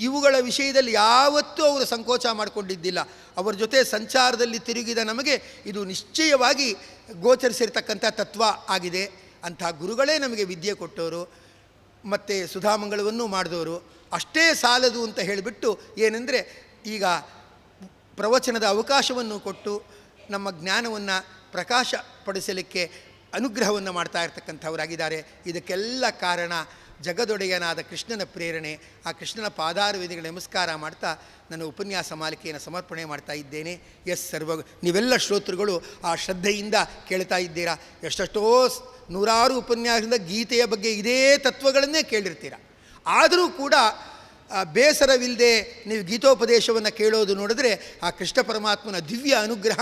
ಇವುಗಳ ವಿಷಯದಲ್ಲಿ ಯಾವತ್ತೂ ಅವರು ಸಂಕೋಚ ಮಾಡಿಕೊಂಡಿದ್ದಿಲ್ಲ. ಅವರ ಜೊತೆ ಸಂಚಾರದಲ್ಲಿ ತಿರುಗಿದ ನಮಗೆ ಇದು ನಿಶ್ಚಯವಾಗಿ ಗೋಚರಿಸಿರ್ತಕ್ಕಂಥ ತತ್ವ ಆಗಿದೆ. ಅಂಥ ಗುರುಗಳೇ ನಮಗೆ ವಿದ್ಯೆ ಕೊಟ್ಟವರು, ಮತ್ತು ಸುಧಾಮಂಗಳವನ್ನು ಮಾಡಿದವರು. ಅಷ್ಟೇ ಸಾಲದು ಅಂತ ಹೇಳಿಬಿಟ್ಟು ಏನೆಂದರೆ, ಈಗ ಪ್ರವಚನದ ಅವಕಾಶವನ್ನು ಕೊಟ್ಟು ನಮ್ಮ ಜ್ಞಾನವನ್ನು ಪ್ರಕಾಶಪಡಿಸಲಿಕ್ಕೆ ಅನುಗ್ರಹವನ್ನು ಮಾಡ್ತಾ ಇರ್ತಕ್ಕಂಥವರಾಗಿದ್ದಾರೆ. ಇದಕ್ಕೆಲ್ಲ ಕಾರಣ ಜಗದೊಡೆಯನಾದ ಕೃಷ್ಣನ ಪ್ರೇರಣೆ, ಆ ಕೃಷ್ಣನ ಪಾದಾರವೇದಿಗಳ ನಮಸ್ಕಾರ ಮಾಡ್ತಾ ನನ್ನ ಉಪನ್ಯಾಸ ಮಾಲಿಕೆಯನ್ನು ಸಮರ್ಪಣೆ ಮಾಡ್ತಾ ಇದ್ದೇನೆ. ಎಸ್ ಸರ್ವ, ನೀವೆಲ್ಲ ಶ್ರೋತೃಗಳು ಆ ಶ್ರದ್ಧೆಯಿಂದ ಕೇಳ್ತಾ ಇದ್ದೀರಾ? ಎಷ್ಟೆಷ್ಟೋ ನೂರಾರು ಉಪನ್ಯಾಸದಿಂದ ಗೀತೆಯ ಬಗ್ಗೆ ಇದೇ ತತ್ವಗಳನ್ನೇ ಕೇಳಿರ್ತೀರ? ಆದರೂ ಕೂಡ ಬೇಸರವಿಲ್ಲದೆ ನೀವು ಗೀತೋಪದೇಶವನ್ನು ಕೇಳೋದು ನೋಡಿದ್ರೆ ಆ ಕೃಷ್ಣ ಪರಮಾತ್ಮನ ದಿವ್ಯ ಅನುಗ್ರಹ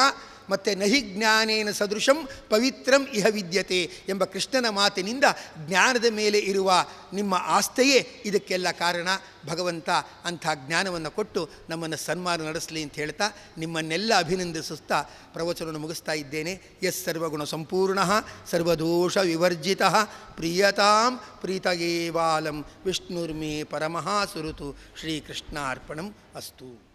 ಮತ್ತು ನಹಿ ಜ್ಞಾನೇನ ಸದೃಶಂ ಪವಿತ್ರಂ ಇಹ ವಿದ್ಯತೆ ಎಂಬ ಕೃಷ್ಣನ ಮಾತಿನಿಂದ ಜ್ಞಾನದ ಮೇಲೆ ಇರುವ ನಿಮ್ಮ ಆಸ್ಥೆಯೇ ಇದಕ್ಕೆಲ್ಲ ಕಾರಣ. ಭಗವಂತ ಅಂಥ ಜ್ಞಾನವನ್ನು ಕೊಟ್ಟು ನಮ್ಮನ್ನು ಸನ್ಮಾನ ನಡೆಸಲಿ ಅಂತ ಹೇಳ್ತಾ ನಿಮ್ಮನ್ನೆಲ್ಲ ಅಭಿನಂದಿಸುತ್ತಾ ಪ್ರವಚನವನ್ನು ಮುಗಿಸ್ತಾ ಇದ್ದೇನೆ. ಎಸ್ ಸರ್ವಗುಣ ಸಂಪೂರ್ಣ ಸರ್ವದೋಷ ವಿವರ್ಜಿತ ಪ್ರಿಯತಾಂ ಪ್ರೀತಯೇವಾಲಂ ವಿಷ್ಣುರ್ಮೇ ಪರಮಃ ಸುರುತು ಶ್ರೀಕೃಷ್ಣಾರ್ಪಣಂ ಅಸ್ತು.